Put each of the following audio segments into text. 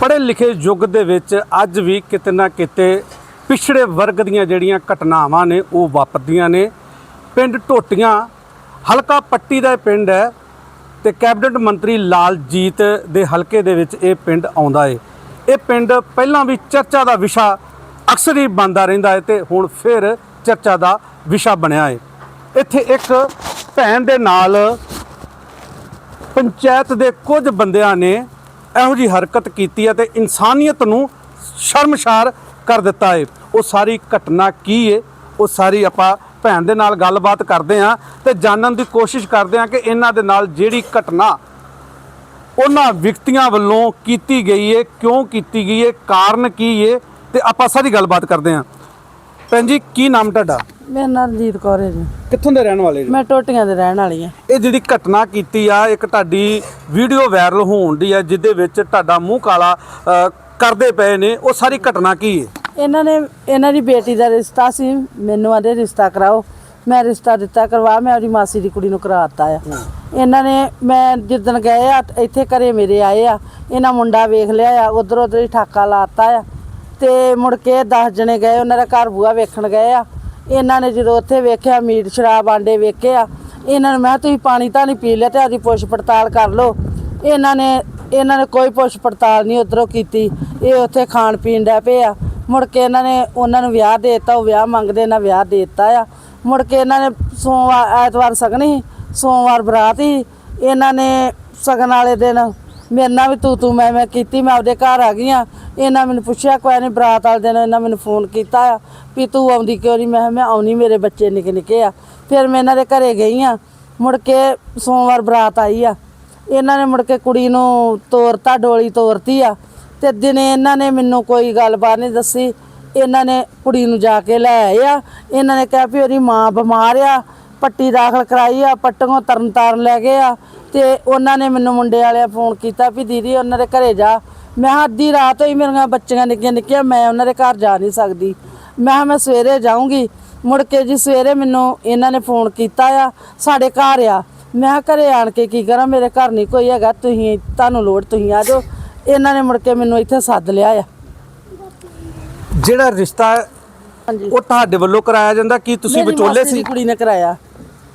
ਪੜ੍ਹੇ ਲਿਖੇ ਯੁੱਗ ਦੇ ਵਿੱਚ ਅੱਜ ਵੀ ਕਿਤੇ ਨਾ ਕਿਤੇ ਪਿਛੜੇ ਵਰਗ ਦੀਆਂ ਜਿਹੜੀਆਂ ਘਟਨਾਵਾਂ ਨੇ, ਉਹ ਵਾਪਰਦੀਆਂ ਨੇ। ਪਿੰਡ ਟੋਟੀਆਂ ਹਲਕਾ ਪੱਟੀ ਦਾ ਇਹ ਪਿੰਡ ਹੈ ਤੇ ਕੈਬਨਿਟ ਮੰਤਰੀ ਲਾਲਜੀਤ ਦੇ ਹਲਕੇ ਦੇ ਵਿੱਚ ਇਹ ਪਿੰਡ ਆਉਂਦਾ ਏ। ਇਹ ਪਿੰਡ ਪਹਿਲਾਂ ਵੀ ਚਰਚਾ ਦਾ ਵਿਸ਼ਾ ਅਕਸਰ ਹੀ ਬਣਦਾ ਰਹਿੰਦਾ ਹੈ ਤੇ ਹੁਣ ਫਿਰ ਚਰਚਾ ਦਾ ਵਿਸ਼ਾ ਬਣਿਆ ਏ। ਇੱਥੇ ਇੱਕ ਭੈਣ ਦੇ ਨਾਲ ਪੰਚਾਇਤ ਦੇ ਕੁਝ ਬੰਦਿਆਂ ਨੇ ਇਹੋ ਜੀ ਹਰਕਤ ਕੀਤੀ ਹੈ ਤੇ ਇਨਸਾਨੀਅਤ ਨੂੰ ਸ਼ਰਮਸ਼ਾਰ ਕਰ ਦਿੱਤਾ ਹੈ ਉਹ ਸਾਰੀ ਘਟਨਾ ਕੀ ਹੈ ਉਹ ਸਾਰੀ ਆਪਾਂ ਭੈਣ ਦੇ ਨਾਲ ਗੱਲਬਾਤ ਕਰਦੇ ਹਾਂ ਤੇ ਜਾਣਨ ਦੀ ਕੋਸ਼ਿਸ਼ ਕਰਦੇ ਹਾਂ ਕਿ ਇਹਨਾਂ ਦੇ ਨਾਲ ਜਿਹੜੀ ਘਟਨਾ ਉਹਨਾਂ ਵਿਅਕਤੀਆਂ ਵੱਲੋਂ ਕੀਤੀ ਗਈ ਹੈ ਕਿਉਂ ਕੀਤੀ ਗਈ ਹੈ ਕਾਰਨ ਕੀ ਹੈ ਤੇ ਆਪਾਂ ਸਾਰੀ ਗੱਲਬਾਤ ਕਰਦੇ ਹਾਂ। ਭੈਣ ਜੀ, ਕੀ ਨਾਮ ਤੁਹਾਡਾ? ਮੇਰਾ ਰਣਜੀਤ ਕੌਰ ਹੈ ਜੀ। ਕਿੱਥੋਂ ਦੇ ਰਹਿਣ ਵਾਲੇ ਜੀ? ਮੈਂ ਟੋਟੀਆਂ ਦੇ ਰਹਿਣ ਵਾਲੀ ਹਾਂ। ਇਹ ਜਿਹੜੀ ਘਟਨਾ ਕੀਤੀ ਆ ਇੱਕ ਤੁਹਾਡੀ ਵੀਡੀਓ ਵਾਇਰਲ ਹੋਣ ਦੀ ਆ ਜਿਹਦੇ ਵਿੱਚ ਤੁਹਾਡਾ ਮੂੰਹ ਕਾਲਾ ਅ, ਕਰਦੇ ਪਏ ਨੇ ਉਹ ਸਾਰੀ ਘਟਨਾ ਕੀ ਹੈ? ਇਹਨਾਂ ਨੇ ਇਹਨਾਂ ਦੀ ਬੇਟੀ ਦਾ ਰਿਸ਼ਤਾ ਸੀ ਮੈਨੂੰ ਆਦੇ ਰਿਸ਼ਤਾ ਕਰਾਓ। ਮੈਂ ਰਿਸ਼ਤਾ ਦਿੱਤਾ ਕਰਵਾ ਮੈਂ ਆਪਣੀ ਮਾਸੀ ਦੀ ਕੁੜੀ ਨੂੰ ਕਰਾਤਾ ਆ। ਇਹਨਾਂ ਨੇ ਮੈਂ ਜਿੱਦਣ ਗਏ ਆ ਇੱਥੇ ਘਰੇ ਮੇਰੇ ਆਏ ਆ। ਇਹਨਾਂ ਮੁੰਡਾ ਵੇਖ ਲਿਆ ਆ ਉਧਰ ਉਧਰ ਹੀ ਠਾਕਾ ਲਾਤਾ ਆ। ਤੇ ਮੁੜ ਕੇ 10 ਜਣੇ ਗਏ ਉਹਨਾਂ ਦਾ ਘਰ ਬੂਆ ਵੇਖਣ ਗਏ ਆ। ਇਹਨਾਂ ਨੇ ਜਦੋਂ ਉੱਥੇ ਵੇਖਿਆ, ਮੀਟ, ਸ਼ਰਾਬ, ਆਂਡੇ ਵੇਖੇ ਆ, ਇਹਨਾਂ ਨੇ ਮੈਂ ਕਿਹਾ, ਤੁਸੀਂ ਪਾਣੀ ਤਾਂ ਨਹੀਂ ਪੀ ਲਿਆ ਤੇ ਆਦੀ ਪੁੱਛ ਪੜਤਾਲ ਕਰ ਲਓ। ਇਹਨਾਂ ਨੇ ਇਹਨਾਂ ਨੇ ਕੋਈ ਪੁੱਛ ਪੜਤਾਲ ਨਹੀਂ ਉਧਰੋਂ ਕੀਤੀ। ਇਹ ਉੱਥੇ ਖਾਣ ਪੀਣ ਡੈ ਪਏ ਆ। ਮੁੜ ਕੇ ਇਹਨਾਂ ਨੇ ਉਹਨਾਂ ਨੂੰ ਵਿਆਹ ਦੇ ਦਿੱਤਾ, ਉਹ ਵਿਆਹ ਮੰਗਦੇ ਇਹਨਾਂ ਵਿਆਹ ਦੇ ਦਿੱਤਾ ਆ। ਮੁੜ ਕੇ ਇਹਨਾਂ ਨੇ ਸੋਮਵਾਰ, ਐਤਵਾਰ ਸਗਨ ਸੀ, ਸੋਮਵਾਰ ਬਰਾਤ ਹੀ ਇਹਨਾਂ ਨੇ ਸਗਨ ਵਾਲੇ ਦਿਨ ਮੇਰੇ ਨਾਲ ਵੀ ਤੂੰ ਤੂੰ ਮੈਂ ਮੈਂ ਕੀਤੀ, ਮੈਂ ਆਪਦੇ ਘਰ ਆ ਗਈ ਆ ਇਹਨਾਂ ਮੈਨੂੰ ਪੁੱਛਿਆ, ਕੋਈ ਨਹੀਂ ਬਰਾਤ ਵਾਲੇ ਦਿਨ ਇਹਨਾਂ ਮੈਨੂੰ ਫੋਨ ਕੀਤਾ ਆ ਵੀ ਤੂੰ ਆਉਂਦੀ ਕਿਉਂ ਨਹੀਂ ਮੈਂ ਕਿਹਾ, ਮੈਂ ਆਉਣੀ ਮੇਰੇ ਬੱਚੇ ਨਿੱਕੇ ਨਿੱਕੇ ਆ। ਫਿਰ ਮੈਂ ਇਹਨਾਂ ਦੇ ਘਰੇ ਗਈ ਆ ਮੁੜ ਕੇ ਸੋਮਵਾਰ ਬਰਾਤ ਆਈ ਆ। ਇਹਨਾਂ ਨੇ ਮੁੜ ਕੇ ਕੁੜੀ ਨੂੰ ਤੋਰਤਾ, ਡੋਲੀ ਤੋਰਤੀ ਆ। ਤੇ ਦਿਨੇ ਇਹਨਾਂ ਨੇ ਮੈਨੂੰ ਕੋਈ ਗੱਲਬਾਤ ਨਹੀਂ ਦੱਸੀ। ਇਹਨਾਂ ਨੇ ਕੁੜੀ ਨੂੰ ਜਾ ਕੇ ਲੈ ਆਏ ਆ। ਇਹਨਾਂ ਨੇ ਕਿਹਾ ਵੀ ਉਹਦੀ ਮਾਂ ਬਿਮਾਰ ਆ, ਪੱਟੀ ਦਾਖਲ ਕਰਾਈ ਆ ਪੱਟੋਂ ਤਰਨ ਤਾਰਨ ਲੈ ਗਏ ਆ। ਤੇ ਉਹਨਾਂ ਨੇ ਮੈਨੂੰ ਮੁੰਡੇ ਵਾਲਿਆਂ ਫੋਨ ਕੀਤਾ ਵੀ ਦੀਦੀ ਉਹਨਾਂ ਦੇ ਘਰੇ ਜਾ। ਮੈਂ ਕਿਹਾ ਅੱਧੀ ਰਾਤ ਹੋਈ ਮੇਰੀਆਂ ਬੱਚੀਆਂ ਨਿੱਕੀਆਂ ਨਿੱਕੀਆਂ ਮੈਂ ਉਹਨਾਂ ਦੇ ਘਰ ਜਾ ਨਹੀਂ ਸਕਦੀ। ਮੈਂ ਕਿਹਾ ਮੈਂ ਸਵੇਰੇ ਜਾਊਂਗੀ। ਮੁੜ ਕੇ ਜੀ ਸਵੇਰੇ ਮੈਨੂੰ ਇਹਨਾਂ ਨੇ ਫੋਨ ਕੀਤਾ ਆ ਸਾਡੇ ਘਰ ਆ। ਮੈਂ ਘਰੇ ਆਣ ਕੇ ਕੀ ਕਰਾਂ ਮੇਰੇ ਘਰ ਨਹੀਂ ਕੋਈ ਹੈਗਾ ਤੁਸੀਂ ਤੁਹਾਨੂੰ ਲੋੜ ਤੁਸੀਂ ਆ ਜਾਓ। ਇਹਨਾਂ ਨੇ ਮੁੜ ਕੇ ਮੈਨੂੰ ਇੱਥੇ ਸੱਦ ਲਿਆ ਆ। ਜਿਹੜਾ ਰਿਸ਼ਤਾ ਉਹ ਤੁਹਾਡੇ ਵੱਲੋਂ ਕਰਾਇਆ ਜਾਂਦਾ ਕੀ ਤੁਸੀਂ ਵਿਚੋਲੇ ਸੀ? ਕੁੜੀ ਨੇ ਕਰਾਇਆ।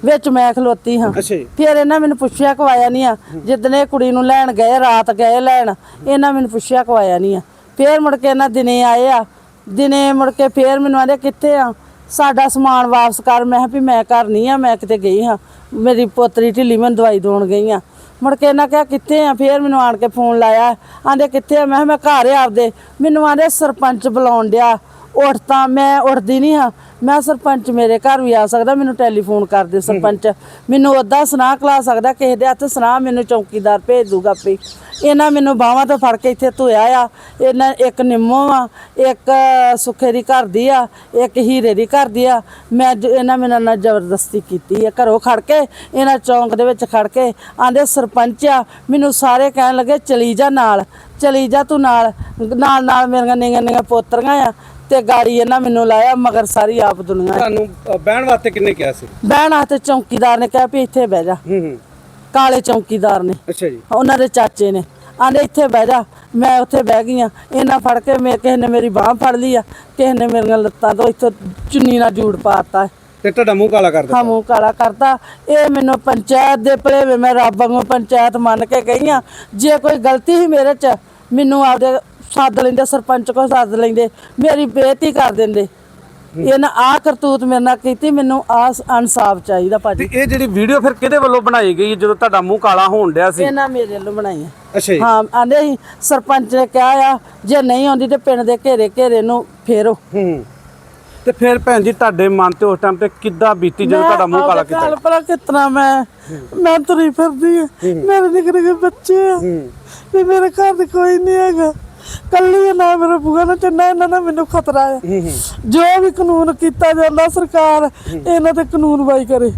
ਵਿੱਚ ਮੈਂ ਖਲੋਤੀ ਹਾਂ। ਅੱਛਾ ਜੀ। ਫਿਰ ਇਹਨਾਂ ਮੈਨੂੰ ਪੁੱਛਿਆ ਕਵਾਇਆ ਨਹੀਂ ਆ। ਜਿੱਦਣ ਇਹ ਕੁੜੀ ਨੂੰ ਲੈਣ ਗਏ ਰਾਤ ਗਏ ਲੈਣ ਇਹਨਾਂ ਮੈਨੂੰ ਪੁੱਛਿਆ ਕਵਾਇਆ ਨਹੀਂ ਆ। ਫਿਰ ਮੁੜ ਕੇ ਇਹਨਾਂ ਦਿਨੇ ਆਏ ਆ। ਦਿਨੇ ਮੁੜ ਕੇ ਫਿਰ ਮੈਨੂੰ ਆਂਦੇ ਕਿੱਥੇ ਆ? ਸਾਡਾ ਸਮਾਨ ਵਾਪਸ ਕਰ। ਮੈਂ ਕਿਹਾ ਵੀ ਮੈਂ ਘਰ ਨਹੀਂ ਆ ਮੈਂ ਕਿਤੇ ਗਈ ਹਾਂ। ਮੇਰੀ ਪੋਤਰੀ ਢਿੱਲੀ ਮੈਨੂੰ ਦਵਾਈ ਦੇਣ ਗਈ ਆ। ਮੁੜ ਕੇ ਇਹਨਾਂ ਕਿਹਾ ਕਿੱਥੇ ਆ? ਫਿਰ ਮੈਨੂੰ ਆਣ ਕੇ ਫੋਨ ਲਾਇਆ। ਆਂਦੇ ਕਿੱਥੇ ਆ? ਮੈਂ ਕਿਹਾ ਮੈਂ ਘਰ ਆ ਆਪਦੇ। ਮੈਨੂੰ ਆਂਦੇ ਸਰਪੰਚ ਬੁਲਾਉਣ ਡਿਆ। ਉੱਠ ਤਾਂ ਮੈਂ ਉੱਠਦੀ ਨਹੀਂ ਹਾਂ। ਮੈਂ ਸਰਪੰਚ ਮੇਰੇ ਘਰ ਵੀ ਆ ਸਕਦਾ, ਮੈਨੂੰ ਟੈਲੀਫੋਨ ਕਰ ਦੇ ਸਰਪੰਚ। ਮੈਨੂੰ ਉੱਦਾਂ ਸੁਨਾਹ ਕਲਾ ਸਕਦਾ, ਕਿਸੇ ਦੇ ਹੱਥ ਸੁਨਾਹ ਮੈਨੂੰ ਚੌਕੀਦਾਰ ਭੇਜ ਦੂਗਾ ਪਈ ਇਹਨਾਂ ਮੈਨੂੰ ਬਾਹਾਂ ਤੋਂ ਫੜ ਕੇ ਇੱਥੇ ਧੋਇਆ ਆ। ਇਹਨਾਂ ਇੱਕ ਨਿੰਮੋ ਆ, ਇੱਕ ਸੁੱਖੇ ਦੀ ਘਰ ਦੀ ਆ, ਇੱਕ ਹੀਰੇ ਦੀ ਘਰ ਦੀ ਆ। ਮੈਂ ਜ- ਇਹਨਾਂ ਮੇਰੇ ਨਾਲ ਜ਼ਬਰਦਸਤੀ ਕੀਤੀ ਆ, ਘਰੋਂ ਖੜ ਕੇ, ਇਹਨਾਂ ਚੌਂਕ ਦੇ ਵਿੱਚ ਖੜ ਕੇ ਆਂਦੇ, ਸਰਪੰਚ ਆ, ਮੈਨੂੰ ਸਾਰੇ ਕਹਿਣ ਲੱਗੇ, ਚਲੀ ਜਾ ਨਾਲ, ਚਲੀ ਜਾ ਤੂੰ ਨਾਲ। ਨਾਲ ਨਾਲ ਮੇਰੀਆਂ ਨਿੰਗੀਆਂ ਨਿੰਗੀਆਂ ਪੋਤਰੀਆਂ ਆ ਤੇ ਗਾੜੀ ਇਹਨਾਂ ਮੈਨੂੰ ਲਾਇਆ ਮਗਰ ਸਾਰੀ ਆਪ ਦੁਨੀਆ। ਤੁਹਾਨੂੰ ਅ, ਬਹਿਣ ਵਾਸਤੇ ਕਿੰਨੇ ਕਿਹਾ ਸੀ? ਬਹਿਣ ਹੱਥ ਚੌਂਕੀਦਾਰ ਨੇ ਕਿਹਾ ਵੀ ਇੱਥੇ ਬਹਿ ਜਾ। ਹੂੰ ਹੂੰ। ਕਾਲੇ ਚੌਂਕੀਦਾਰ ਨੇ। ਅੱਛਾ ਜੀ। ਉਹਨਾਂ ਦੇ ਚਾਚੇ ਨੇ। ਆਂਦੇ ਇੱਥੇ ਬਹਿ ਜਾ ਮੈਂ ਉੱਥੇ ਬਹਿ ਗਈ ਆ। ਇਹਨਾਂ ਫੜ ਕੇ ਮੇ ਕਿਸੇ ਨੇ ਮੇਰੀ ਬਾਹ ਫੜ ਲਈ ਆ ਕਿਸੇ ਨੇ ਮੇਰੀਆਂ ਲੱਤਾਂ ਤੋਂ ਇੱਥੋਂ ਚੁੰਨੀ ਨਾਲ ਜੂੜ ਪਾਤਾ। ਤੇ ਤੁਹਾਡਾ ਮੂੰਹ ਕਾਲਾ ਕਰ ਦਿੱਤਾ? ਹਾਂ ਮੂੰਹ ਕਾਲਾ ਕਰਤਾ। ਇਹ ਮੈਨੂੰ ਪੰਚਾਇਤ ਦੇ ਭਲੇਵੇਂ ਮੈਂ ਰੱਬ ਵਾਂਗੂ ਪੰਚਾਇਤ ਮੰਨ ਕੇ ਗਈ ਆ। ਜੇ ਕੋਈ ਗਲਤੀ ਸੀ ਮੇਰੇ ਚ ਮੈਨੂੰ ਆਪਦੇ ਸੱਦ ਲੈਂਦੇ ਸਰਪੰਚ ਕੋ ਸੱਦ ਲੈਂਦੇ ਮੇਰੀ ਬੇਇੱਜ਼ਤੀ ਕਰ ਦਿੰਦੇ। ਇਹਨਾਂ ਆ ਕਰਤੂਤ ਮੇਰੇ ਨਾਲ ਕੀਤੀ ਮੈਨੂੰ ਆ ਇਨਸਾਫ ਚਾਹੀਦਾ ਭਾਜੀ। ਤੇ ਇਹ ਜਿਹੜੀ ਵੀਡੀਓ ਫਿਰ ਕਿਹਦੇ ਵੱਲੋਂ ਬਣਾਈ ਗਈ ਜਦੋਂ ਤੁਹਾਡਾ ਮੂੰਹ ਕਾਲਾ ਹੋਣ ਡਿਆ ਸੀ? ਇਹਨਾਂ ਮੇਰੇ ਵੱਲੋਂ ਬਣਾਈਆਂ ਅੱਛਾ ਜੀ। ਹਾਂ ਆਂਦੇ ਸੀ ਸਰਪੰਚ ਨੇ ਕਿਹਾ ਆ ਜੇ ਨਹੀਂ ਆਉਂਦੀ ਤੇ ਪਿੰਡ ਦੇ ਘੇਰੇ ਘੇਰੇ ਨੂੰ ਫੇਰੋ। ਹੂੰ ਤੇ ਫਿਰ ਭੈਣ ਜੀ ਤੁਹਾਡੇ ਮਨ ਤੇ ਉਸ ਟਾਈਮ ਤੇ ਕਿੱਦਾਂ ਬੀਤੀ ਜਦੋਂ ਤੁਹਾਡਾ ਮੂੰਹ ਕਾਲਾ ਕੀਤਾ? ਕੱਲ ਪਰ ਕਿਤਨਾ ਮੈਂ ਮੈਂ ਤੁਰੀ ਫਿਰਦੀ ਆ ਮੇਰੇ ਨਿੱਕੇ ਨਿੱਕੇ ਬੱਚੇ ਆ। ਵੀ ਮੇਰੇ ਘਰ ਦੇ ਕੋਈ ਨਹੀਂ ਹੈਗਾ। ਕੱਲੀ ਨਾ ਮੇਰਾ ਬੁਗਾ ਨਾ ਤੇ ਨਾ ਇਹਨਾਂ ਦਾ ਮੈਨੂੰ ਖਤਰਾ ਆ। ਜੋ ਵੀ ਕਾਨੂੰਨ ਕੀਤਾ ਜਾਂਦਾ ਸਰਕਾਰ ਇਹਨਾਂ ਤੇ ਕਾਨੂੰਨ ਬਾਈ ਕਰੇ।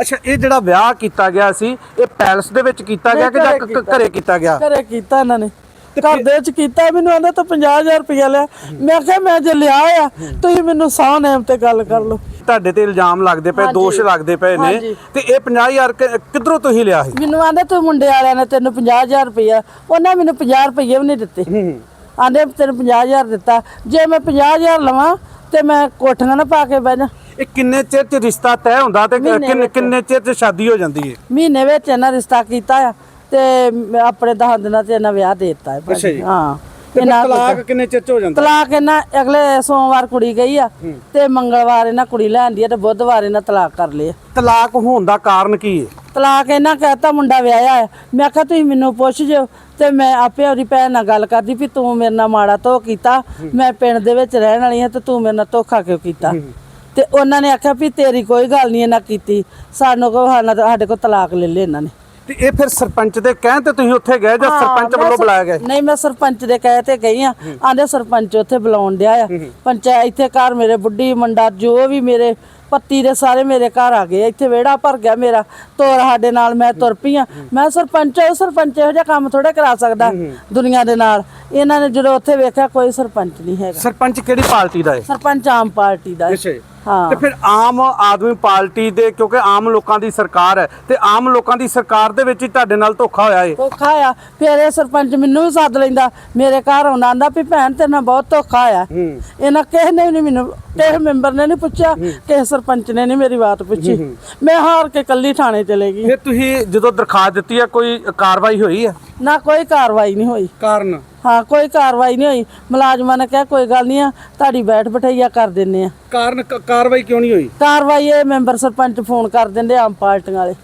ਅੱਛਾ ਇਹ ਜਿਹੜਾ ਵਿਆਹ ਕੀਤਾ ਗਿਆ ਸੀ ਇਹ ਪੈਲਸ ਦੇ ਵਿੱਚ ਕੀਤਾ ਗਿਆ ਕਿ ਜਾਂ ਘਰੇ ਕ- ਕੀਤਾ। ਘਰੇ ਕੀਤਾ ਗਿਆ? ਘਰੇ ਕੀਤਾ ਇਹਨਾਂ ਨੇ। ਘਰ ਦੇ ਵਿੱਚ ਕੀਤਾ ਮੈਨੂੰ ਆਂਦਾ ਤਾਂ 50000 ਰੁਪਇਆ ਲਿਆ। ਮੈਂ ਕਿਹਾ ਮੈਂ ਜੇ ਲਿਆ ਆ ਤੁਸੀਂ ਮੈਨੂੰ ਸਾਹ ਨੇਮ ਤੇ ਗੱਲ ਕਰ ਲਓ। ਤੁਹਾਡੇ ਤੇ ਇਲਜ਼ਾਮ ਲੱਗਦੇ ਪਏ। ਦੋਸ਼ ਲੱਗਦੇ ਪਏ ਨੇ। ਤੇ ਇਹ 50000 ਕਿ- ਕਿੱਧਰੋਂ ਤੁਸੀਂ ਲਿਆ ਸੀ? ਮੈਨੂੰ ਆਂਦੇ ਤੂੰ ਮੁੰਡੇ ਵਾਲਿਆਂ ਨੇ ਤੈਨੂੰ 50000 ਰੁਪਇਆ ਉਹਨਾਂ ਮੈਨੂੰ 50 ਰੁਪਏ ਵੀ ਨਹੀਂ ਦਿੱਤੇ। ਆਂਦੇ ਤੈਨੂੰ 50000 ਦਿੱਤਾ। ਜੇ ਮੈਂ 50000 ਲਵਾਂ ਤੇ ਮੈਂ ਕੋਠੀਆਂ ਨਾ ਪਾ ਕੇ ਬਹਿ ਜਾ। ਇਹ ਕਿੰਨੇ ਚਿਰ ਚ ਰਿਸ਼ਤਾ ਤੈਅ ਹੁੰਦਾ ਤੇ ਕਿੰਨੇ। ਕਿੰਨੇ ਚਿਰ ਚ ਸ਼ਾਦੀ ਹੋ ਜਾਂਦੀ ਹੈ ਮਹੀਨੇ ਵਿੱਚ ਇਹਨਾਂ ਰਿਸ਼ਤਾ ਕੀਤਾ ਆ ਤੇ ਆਪਣੇ 10 ਦਿਨਾਂ ਤੇ ਇਹਨਾਂ ਵਿਆਹ ਦੇ ਦਿੱਤਾ ਹੈ। ਇਹਨਾਂ ਤਲਾਕ ਕਿੰਨੇ ਚਿਰ ਚ ਹੋ ਜਾਂਦਾ? ਤਲਾਕ ਇਹਨਾਂ ਅਗਲੇ ਸੋਮਵਾਰ ਕੁੜੀ ਗਈ ਆ ਤੇ ਮੰਗਲਵਾਰ ਇਹਨਾਂ ਕੁੜੀ ਲੈਂਦੀ ਆ ਤੇ ਬੁੱਧਵਾਰ ਇਹਨਾਂ ਤਲਾਕ ਕਰ ਲਿਆ ਤਲਾਕ ਹੋਣ ਦਾ ਕਾਰਨ ਕੀ ਹੈ ਤਲਾਕ ਇਹਨਾਂ ਕਹਤਾ ਮੁੰਡਾ ਵਿਆਹਿਆ ਹੈ ਮੈਂ ਕਿਹਾ ਤੁਸੀਂ ਮੈਨੂੰ ਪੁੱਛ ਜਿਓ ਤੇ ਮੈਂ ਆਪੇ ਉਹਦੀ ਭੈਣ ਨਾਲ ਗੱਲ ਕਰਦੀ ਵੀ ਤੂੰ ਮੇਰੇ ਨਾਲ ਮਾੜਾ ਧੋ ਕੀਤਾ ਮੈਂ ਪਿੰਡ ਦੇ ਵਿੱਚ ਰਹਿਣ ਵਾਲੀ ਹਾਂ ਤੇ ਤੂੰ ਮੇਰੇ ਨਾਲ ਧੋਖਾ ਕਿਉਂ ਕੀਤਾ? ਤੇ ਉਹਨਾਂ ਨੇ ਆਖਿਆ ਵੀ ਤੇਰੀ ਕੋਈ ਗੱਲ ਨਹੀਂ ਇਹਨਾਂ ਕੀਤੀ। ਸਾਨੂੰ ਕੋ ਸਾਡੇ ਕੋਲ ਤਲਾਕ ਲੈ ਲਿਆ ਇਹਨਾਂ ਨੇ। ਤੇ ਇਹ ਫਿਰ ਸਰਪੰਚ ਦੇ ਕਹਿਣ ਤੇ ਤੁਸੀਂ ਉੱਥੇ ਗਏ ਜਾਂ ਹਾਂ, ਸਰਪੰਚ ਮੈਂ ਵੱਲੋਂ ਸਰ- ਬੁਲਾਇਆ ਗਿਆ ਨਹੀਂ ਮੈਂ ਸਰਪੰਚ ਦੇ ਕਹੇ ਤੇ ਗਈ ਆ ਆਂਦੇ ਸਰਪੰਚ ਉੱਥੇ ਬੁਲਾਉਣ ਡਿਆ ਆ। ਪੰਚਾਇਤ ਇੱਥੇ ਘਰ ਮੇਰੇ ਬੁੱਢੀ ਮੰਡਾ ਜੋ ਵੀ ਮੇਰੇ ਪੱਤੀ ਦੇ ਸਾਰੇ ਮੇਰੇ ਘਰ ਆ ਗਏ ਇੱਥੇ ਵਿਹੜਾ ਭਰ ਗਿਆ ਮੇਰਾ। ਤੋਰ ਸਾਡੇ ਨਾਲ ਮੈਂ ਤੁਰ ਪਈ ਆ ਮੈਂ ਸਰਪੰਚ ਉਹ ਸਰਪੰਚ ਇਹੋ ਜਿਹਾ ਕੰਮ ਥੋੜਾ ਕਰਾ ਸਕਦਾ ਦੁਨੀਆ ਦੇ ਨਾਲ। ਇਹਨਾਂ ਨੇ ਜਦੋਂ ਉੱਥੇ ਵੇਖਿਆ ਕੋਈ ਸਰਪੰਚ ਨਹੀਂ ਹੈਗਾ। ਸਰਪੰਚ ਕਿਹੜੀ ਪਾਰਟੀ ਦਾ ਹੈ ਸਰਪੰਚ ਆਮ ਪਾਰਟੀ ਦਾ ਹੈ। ਅੱਛਾ ਜੀ। ਤੇ ਫਿਰ ਆਮ ਆਦਮੀ ਪਾਰਟੀ ਦੇ ਕਿਉਂਕਿ ਆਮ ਲੋਕਾਂ ਦੀ ਸਰਕਾਰ ਹੈ ਤੇ ਆਮ ਲੋਕਾਂ ਦੀ ਸਰਕਾਰ ਦੇ ਵਿੱਚ ਹੀ ਤੁਹਾਡੇ ਨਾਲ ਧੋਖਾ ਹੋਇਆ ਏ। ਧੋਖਾ ਆ ਫਿਰ ਇਹ ਸਰਪੰਚ ਮੈਨੂੰ ਵੀ ਸੱਦ ਲੈਂਦਾ। ਮੇਰੇ ਘਰ ਆਉਂਦਾ ਆਂਦਾ ਵੀ ਭੈਣ ਤੇਰੇ ਨਾਲ ਬਹੁਤ ਧੋਖਾ ਆ ਇਹਨਾਂ ਕਿਸੇ ਨੇ ਨਹੀਂ ਮੈਨੂੰ ਕਿਸੇ ਮੈਂਬਰ ਨੇ ਨਹੀਂ ਪੁੱਛਿਆ ਕਿਸੇ ਸਰਪੰਚ ਨੇ ਨਹੀਂ ਮੇਰੀ ਬਾਤ ਪੁੱਛੀ। ਮੈਂ ਹਾਰ ਕੇ ਕੱਲੀ ਥਾਣੇ ਚਲੇ ਗਈ। ਫਿਰ ਤੁਸੀਂ ਜਦੋਂ ਦਰਖਾਸਤ ਦਿੱਤੀ ਹੈ ਕੋਈ ਕਾਰਵਾਈ ਹੋਈ ਹੈ ਨਾ ਕੋਈ ਕਾਰਵਾਈ ਨਹੀਂ ਹੋਈ। ਕਾਰਨ? ਹਾਂ ਕੋਈ ਕਾਰਵਾਈ ਨਹੀਂ ਹੋਈ। ਮੁਲਾਜ਼ਮਾਂ ਨੇ ਕਿਹਾ ਕੋਈ ਗੱਲ ਨਹੀਂ ਆ ਤੁਹਾਡੀ ਬੈਠ ਬਿਠਾਈਆ ਕਰ ਦਿੰਨੇ ਆ। ਕਾਰਨ ਕਾਰਵਾਈ ਕਿਉਂ ਨਹੀਂ ਹੋਈ? ਕਾਰਵਾਈ ਇਹ ਮੈਂਬਰ ਸਰਪੰਚ ਫੋਨ ਕਰ ਦਿੰਦੇ ਆਮ ਪਾਰਟੀਆਂ ਵਾਲੇ।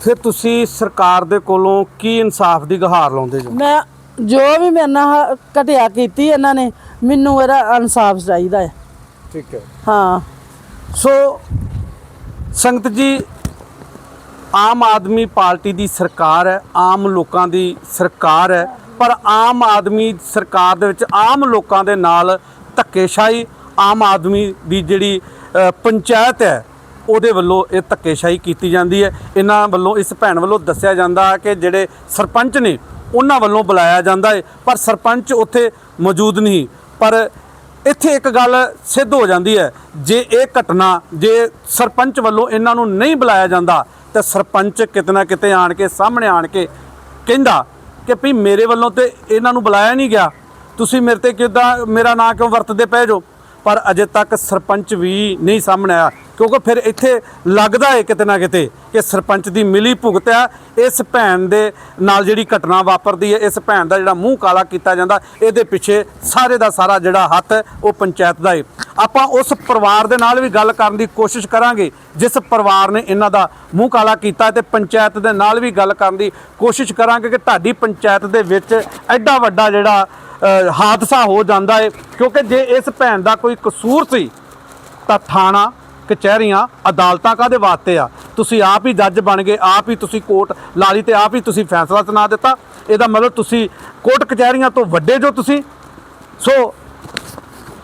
ਫਿਰ ਤੁਸੀਂ ਸਰਕਾਰ ਦੇ ਕੋਲੋਂ ਕੀ ਇਨਸਾਫ ਦੀ ਗੁਹਾਰ ਲਾਉਂਦੇ ਜੋ? ਮੈਂ ਜੋ ਵੀ ਮੇਰੇ ਨਾਲ ਘਟਿਆ ਕੀਤੀ ਇਹਨਾਂ ਨੇ ਮੈਨੂੰ ਇਹਦਾ ਇਨਸਾਫ ਚਾਹੀਦਾ ਹੈ। ਠੀਕ ਹੈ। ਹਾਂ। ਸੋ ਸੰਗਤ ਜੀ ਆਮ ਆਦਮੀ ਪਾਰਟੀ ਦੀ ਸਰਕਾਰ ਹੈ, ਆਮ ਲੋਕਾਂ ਦੀ ਸਰਕਾਰ ਹੈ, ਪਰ ਆਮ ਆਦਮੀ ਸਰਕਾਰ ਦੇ ਵਿੱਚ ਆਮ ਲੋਕਾਂ ਦੇ ਨਾਲ ਧੱਕੇਸ਼ਾਹੀ, ਆਮ ਆਦਮੀ ਦੀ ਜਿਹੜੀ ਪੰਚਾਇਤ ਹੈ, ਉਹਦੇ ਵੱਲੋਂ ਇਹ ਧੱਕੇਸ਼ਾਹੀ ਕੀਤੀ ਜਾਂਦੀ ਹੈ। ਇਹਨਾਂ ਵੱਲੋਂ, ਇਸ ਭੈਣ ਵੱਲੋਂ ਦੱਸਿਆ ਜਾਂਦਾ ਹੈ ਕਿ ਜਿਹੜੇ ਸਰਪੰਚ ਨੇ, ਉਹਨਾਂ ਵੱਲੋਂ ਬੁਲਾਇਆ ਜਾਂਦਾ ਹੈ, ਪਰ ਸਰਪੰਚ ਉੱਥੇ ਮੌਜੂਦ ਨਹੀਂ। ਪਰ ਇੱਥੇ ਇੱਕ ਗੱਲ ਸਿੱਧ ਹੋ ਜਾਂਦੀ ਹੈ। ਜੇ ਇਹ ਘਟਨਾ, ਜੇ ਸਰਪੰਚ ਵੱਲੋਂ ਇਹਨਾਂ ਨੂੰ ਨਹੀਂ ਬੁਲਾਇਆ ਜਾਂਦਾ, ਤਾਂ ਸਰਪੰਚ ਕਿਤੇ ਨਾ ਕਿਤੇ ਆਣ ਕੇ, ਸਾਹਮਣੇ ਆਣ ਕੇ ਕਹਿੰਦਾ ਕਿ ਭਈ ਮੇਰੇ ਵੱਲੋਂ ਤੇ ਇਹਨਾਂ ਨੂੰ ਬੁਲਾਇਆ ਨਹੀਂ ਗਿਆ। ਤੁਸੀਂ ਮੇਰੇ ਤੇ ਕਿਦਾਂ, ਮੇਰਾ ਨਾਂ ਕਿਉਂ ਵਰਤਦੇ ਪਏ ਜੋ? ਪਰ ਅਜੇ ਤੱਕ ਸਰਪੰਚ ਵੀ ਨਹੀਂ ਸਾਹਮਣੇ ਆਇਆ। ਕਿਉਂਕਿ ਫਿਰ ਇੱਥੇ ਲੱਗਦਾ ਹੈ ਕਿਤੇ ਨਾ ਕਿਤੇ ਕਿ ਸਰਪੰਚ ਦੀ ਮਿਲੀ ਭੁਗਤ ਹੈ ਇਸ ਭੈਣ ਦੇ ਨਾਲ ਜਿਹੜੀ ਘਟਨਾ ਵਾਪਰਦੀ ਹੈ ਇਸ ਭੈਣ ਦਾ ਜਿਹੜਾ ਮੂੰਹ ਕਾਲਾ ਕੀਤਾ ਜਾਂਦਾ, ਇਹਦੇ ਪਿੱਛੇ ਸਾਰੇ ਦਾ ਸਾਰਾ ਜਿਹੜਾ ਹੱਥ ਉਹ ਪੰਚਾਇਤ ਦਾ ਹੈ ਆਪਾਂ ਉਸ ਪਰਿਵਾਰ ਦੇ ਨਾਲ ਵੀ ਗੱਲ ਕਰਨ ਦੀ ਕੋਸ਼ਿਸ਼ ਕਰਾਂਗੇ, ਜਿਸ ਪਰਿਵਾਰ ਨੇ ਇਹਨਾਂ ਦਾ ਮੂੰਹ ਕਾਲਾ ਕੀਤਾ ਤੇ ਪੰਚਾਇਤ ਦੇ ਨਾਲ ਵੀ ਗੱਲ ਕਰਨ ਦੀ ਕੋਸ਼ਿਸ਼ ਕਰਾਂਗੇ ਕਿ ਤੁਹਾਡੀ ਪੰਚਾਇਤ ਦੇ ਵਿੱਚ ਐਡਾ ਵੱਡਾ ਜਿਹੜਾ ਹਾਦਸਾ ਹੋ ਜਾਂਦਾ ਹੈ ਕਿਉਂਕਿ ਜੇ ਇਸ ਭੈਣ ਦਾ ਕੋਈ ਕਸੂਰ ਸੀ, ਤਾਂ ਥਾਣਾ ਕਚਹਿਰੀਆਂ ਅਦਾਲਤਾਂ ਕਾਦੇ ਵਾਸਤੇ ਆ? ਤੁਸੀਂ ਆਪ ਹੀ ਜੱਜ ਬਣ ਗਏ, ਆਪ ਹੀ ਤੁਸੀਂ ਕੋਰਟ ਲਾ ਲਈ ਤੇ ਆਪ ਹੀ ਤੁਸੀਂ ਫੈਸਲਾ ਸੁਣਾ ਦਿੱਤਾ। ਇਹਦਾ ਮਤਲਬ ਤੁਸੀਂ ਕੋਰਟ ਕਚਹਿਰੀਆਂ ਤੋਂ ਵੱਡੇ ਜੋ ਤੁਸੀਂ। ਸੋ